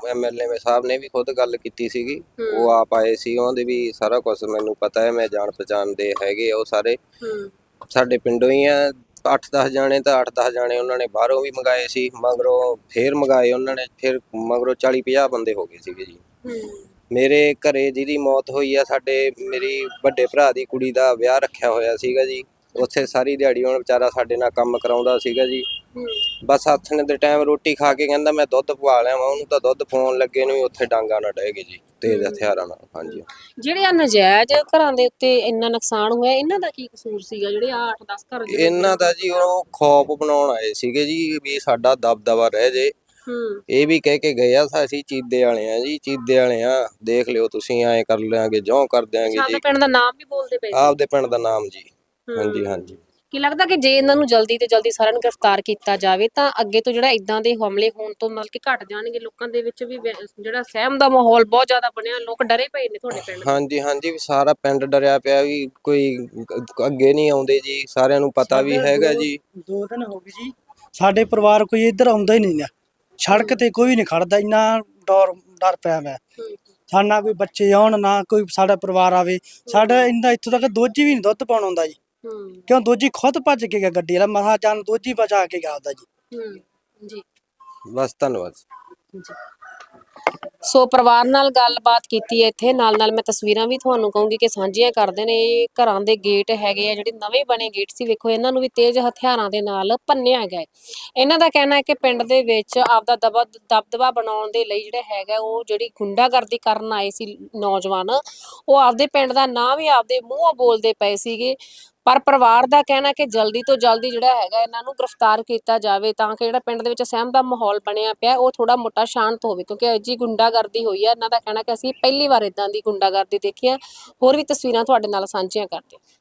ਐਮਐਲਏ ਸਾਹਿਬ ਨੇ ਵੀ ਖੁਦ ਗੱਲ ਕੀਤੀ ਸੀਗੀ। ਉਹ ਆਪ ਆਏ ਸੀ ਉਹਨਾਂ ਦੇ ਵੀ ਸਾਰਾ ਕੁਝ ਮੈਨੂੰ ਪਤਾ ਹੈ ਮੈਂ ਜਾਣ ਪਛਾਣ ਦੇ ਹੈਗੇ ਆ ਉਹ ਸਾਰੇ। ਹੂੰ। ਸਾਡੇ ਪਿੰਡੋਂ ਹੀ ਆ 8-10 ਜਾਣੇ ਤਾਂ 8-10 ਜਾਣੇ ਉਹਨਾਂ ਨੇ ਬਾਹਰੋਂ ਵੀ ਮੰਗਾਏ ਸੀ ਮਗਰੋਂ ਫੇਰ ਮੰਗਾਏ ਉਹਨਾਂ ਨੇ ਫਿਰ ਮਗਰੋਂ 40-50 ਬੰਦੇ ਹੋ ਗਏ ਸੀਗੇ ਜੀ। ਹੂੰ। ਮੇਰੇ ਘਰੇ ਜਿਹਦੀ ਮੌਤ ਹੋਈ ਆ ਸਾਡੇ ਮੇਰੀ ਵੱਡੇ ਭਰਾ ਦੀ ਕੁੜੀ ਦਾ ਵਿਆਹ ਰੱਖਿਆ ਹੋਇਆ ਸੀਗਾ ਜੀ। ਉੱਥੇ ਸਾਰੀ ਦਿਹਾੜੀ ਹੁਣ ਵਿਚਾਰਾ ਸਾਡੇ ਨਾਲ ਕੰਮ ਕਰਾਉਂਦਾ ਸੀਗਾ ਜੀ। ਬਸ ਨੇ ਦੇ ਟਾਈਮ ਰੋਟੀ ਖਾ ਕੇ ਕਹਿੰਦਾ ਮੈਂ ਦੁੱਧ ਪਵਾ ਲਿਆ ਉਹਨੂੰ ਤਾਂ ਦੁੱਧ ਪਾਉਣ ਲੱਗੇ ਨੂੰ ਹੀ ਉੱਥੇ ਡਾਂਗਾ ਨਾ ਡੇਗੇ ਜੀ ਤੇਜ਼ ਹਥਿਆਰਾਂ ਨਾਲ ਹਾਂਜੀ। ਜਿਹੜੇ ਆ ਨਜਾਇਜ਼ ਘਰਾਂ ਦੇ ਉੱਤੇ ਇੰਨਾ ਨੁਕਸਾਨ ਹੋਇਆ ਇਹਨਾਂ ਦਾ ਕੀ ਕਸੂਰ ਸੀਗਾ? ਜਿਹੜੇ ਆ 8-10 ਘਰ ਜਿਹੜੇ ਇਹਨਾਂ ਦਾ ਜੀ ਉਹ ਖੌਫ ਬਣਾਉਣ ਆਏ ਸੀਗੇ ਜੀ ਵੀ ਸਾਡਾ ਦਬਦਬਾ ਰਹਿ ਜੇ। ਇਹ ਵੀ ਕਹਿ ਕੇ ਗਏ ਆ ਅਸੀਂ ਚੀਦੇ ਵਾਲੇ ਆ ਜੀ ਚੀਦੇ ਵਾਲੇ ਆ। ਦੇਖ ਲਿਓ ਤੁਸੀਂ ਐਂ ਕਰ ਲਿਆਂਗੇ ਜਿਉਂ ਕਰ ਦਿਆਂਗੇ ਸਾਡਾ ਜੀ। ਪਿੰਡ ਦਾ ਨਾਮ ਵੀ ਬੋਲਦੇ ਪਏ ਸੀ। ਆਪਦੇ ਪਿੰਡ ਦਾ ਨਾਮ ਜੀ। ਹਾਂਜੀ ਹਾਂਜੀ। ਕੀ ਲੱਗਦਾ ਕਿ ਜੇ ਇਹਨਾਂ ਨੂੰ ਜਲਦੀ ਤੇ ਜਲਦੀ ਸਾਰਿਆਂ ਨੂੰ ਗ੍ਰਿਫਤਾਰ ਕੀਤਾ ਜਾਵੇ ਤਾਂ ਅੱਗੇ ਤੋਂ ਜਿਹੜਾ ਇਦਾਂ ਦੇ ਹਮਲੇ ਹੋਣ ਤੋਂ ਮਤਲਬ ਕਿ ਘਟ ਜਾਣਗੇ ਲੋਕਾਂ ਦੇ ਵਿੱਚ ਵੀ ਵੈ- ਜਿਹੜਾ ਸਹਿਮ ਦਾ ਮਾਹੌਲ ਬਹੁਤ ਜ਼ਿਆਦਾ ਬਣਿਆ ਲੋਕ ਡਰੇ ਪਏ ਨੇ ਤੁਹਾਡੇ ਪਿੰਡ ਹਾਂਜੀ ਹਾਂਜੀ ਵੀ ਸਾਰਾ ਪਿੰਡ ਡਰਿਆ ਪਿਆ ਵੀ ਕੋਈ ਅੱਗੇ ਨਹੀਂ ਆਉਂਦੇ ਜੀ ਸਾਰਿਆਂ ਨੂੰ ਪਤਾ ਵੀ ਹੈਗਾ ਜੀ। ਦੋ ਦਿਨ ਹੋ ਗਏ ਜੀ ਸਾਡੇ ਪਰਿਵਾਰ ਕੋਈ ਇੱਧਰ ਆਉਂਦਾ ਹੀ ਨਹੀਂ ਗਾ ਸੜਕ ਤੇ ਕੋਈ ਨਹੀਂ ਖੜਦਾ ਇੰਨਾ ਡਰ ਡਰ ਪਿਆ ਮੈਂ। ਸਾਡਾ ਕੋਈ ਬੱਚੇ ਆਉਣ ਨਾ ਕੋਈ ਸਾਡਾ ਪਰਿਵਾਰ ਆਵੇ। ਸਾਡਾ ਇੰਦਾ ਇੱਥੋਂ ਤੱਕ ਦੋਜੀ ਵੀ ਨਹੀਂ ਦੁੱਧ ਪਾਉਣ ਆਉਂਦਾ ਜੀ। ਹੂੰ। ਕਿਉਂ ਦੋਜੀ ਖੁਦ ਭੱਜ ਕੇ ਗਿਆ ਗੱਡੀ ਵਾਲਾ ਮਹਾ ਜਾਨ ਦੋਜੀ ਬਚਾ ਕੇ ਗਿਆ ਉਹਦਾ ਜੀ। ਹੂੰ। ਜੀ। ਬਸ ਧੰਨਵਾਦ। ਸੋ ਪਰਿਵਾਰ ਨਾਲ ਗੱਲਬਾਤ ਕੀਤੀ ਹੈ ਇੱਥੇ। ਨਾਲ ਨਾਲ ਮੈਂ ਤਸਵੀਰਾਂ ਵੀ ਤੁਹਾਨੂੰ ਕਹੂੰਗੀ ਕਿ ਸਾਂਝੀਆਂ ਕਰਦੇ ਨੇ। ਇਹ ਘਰਾਂ ਦੇ ਗੇਟ ਹੈਗੇ ਆ, ਜਿਹੜੇ ਨਵੇਂ ਬਣੇ ਗੇਟ ਸੀ। ਵੇਖੋ, ਇਹਨਾਂ ਨੂੰ ਵੀ ਤੇਜ਼ ਹਥਿਆਰਾਂ ਦੇ ਨਾਲ ਭੰਨਿਆ ਗਿਆ ਹੈ। ਇਹਨਾਂ ਦਾ ਕਹਿਣਾ ਹੈ ਕਿ ਪਿੰਡ ਦੇ ਵਿੱਚ ਆਪਦਾ ਦਬਾ, ਦਬਦਬਾ ਬਣਾਉਣ ਦੇ ਲਈ ਜਿਹੜਾ ਹੈਗਾ, ਉਹ ਜਿਹੜੀ ਗੁੰਡਾਗਰਦੀ ਕਰਨ ਆਏ ਸੀ ਨੌਜਵਾਨ, ਉਹ ਆਪਦੇ ਪਿੰਡ ਦਾ ਨਾਂ ਵੀ ਆਪਦੇ ਮੂੰਹੋਂ ਬੋਲਦੇ ਪਏ ਸੀਗੇ। ਪਰ ਪਰਿਵਾਰ ਦਾ ਕਹਿਣਾ ਕਿ ਜਲਦੀ ਤੋਂ ਜਲਦੀ ਜਿਹੜਾ ਹੈਗਾ ਇਹਨਾਂ ਨੂੰ ਗ੍ਰਿਫਤਾਰ ਕੀਤਾ ਜਾਵੇ, ਤਾਂ ਕਿ ਜਿਹੜਾ ਪਿੰਡ ਦੇ ਵਿੱਚ ਸਹਿਮ ਦਾ ਮਾਹੌਲ ਬਣਿਆ ਪਿਆ, ਉਹ ਥੋੜਾ ਮੋਟਾ ਸ਼ਾਂਤ ਹੋਵੇ, ਕਿਉਂਕਿ ਅਜੀ ਗੁੰਡਾਗਰਦੀ ਹੋਈ ਹੈ ਇਹਨਾਂ ਦਾ ਕਹਿਣਾ ਕਿ ਅਸੀਂ ਪਹਿਲੀ ਵਾਰ ਇਦਾਂ ਦੀ ਗੁੰਡਾਗਰਦੀ ਦੇਖੀ ਹੈ ਹੋਰ ਵੀ ਤਸਵੀਰਾਂ ਤੁਹਾਡੇ ਨਾਲ ਸਾਂਝੀਆਂ ਕਰਦੇ ਹਾਂ।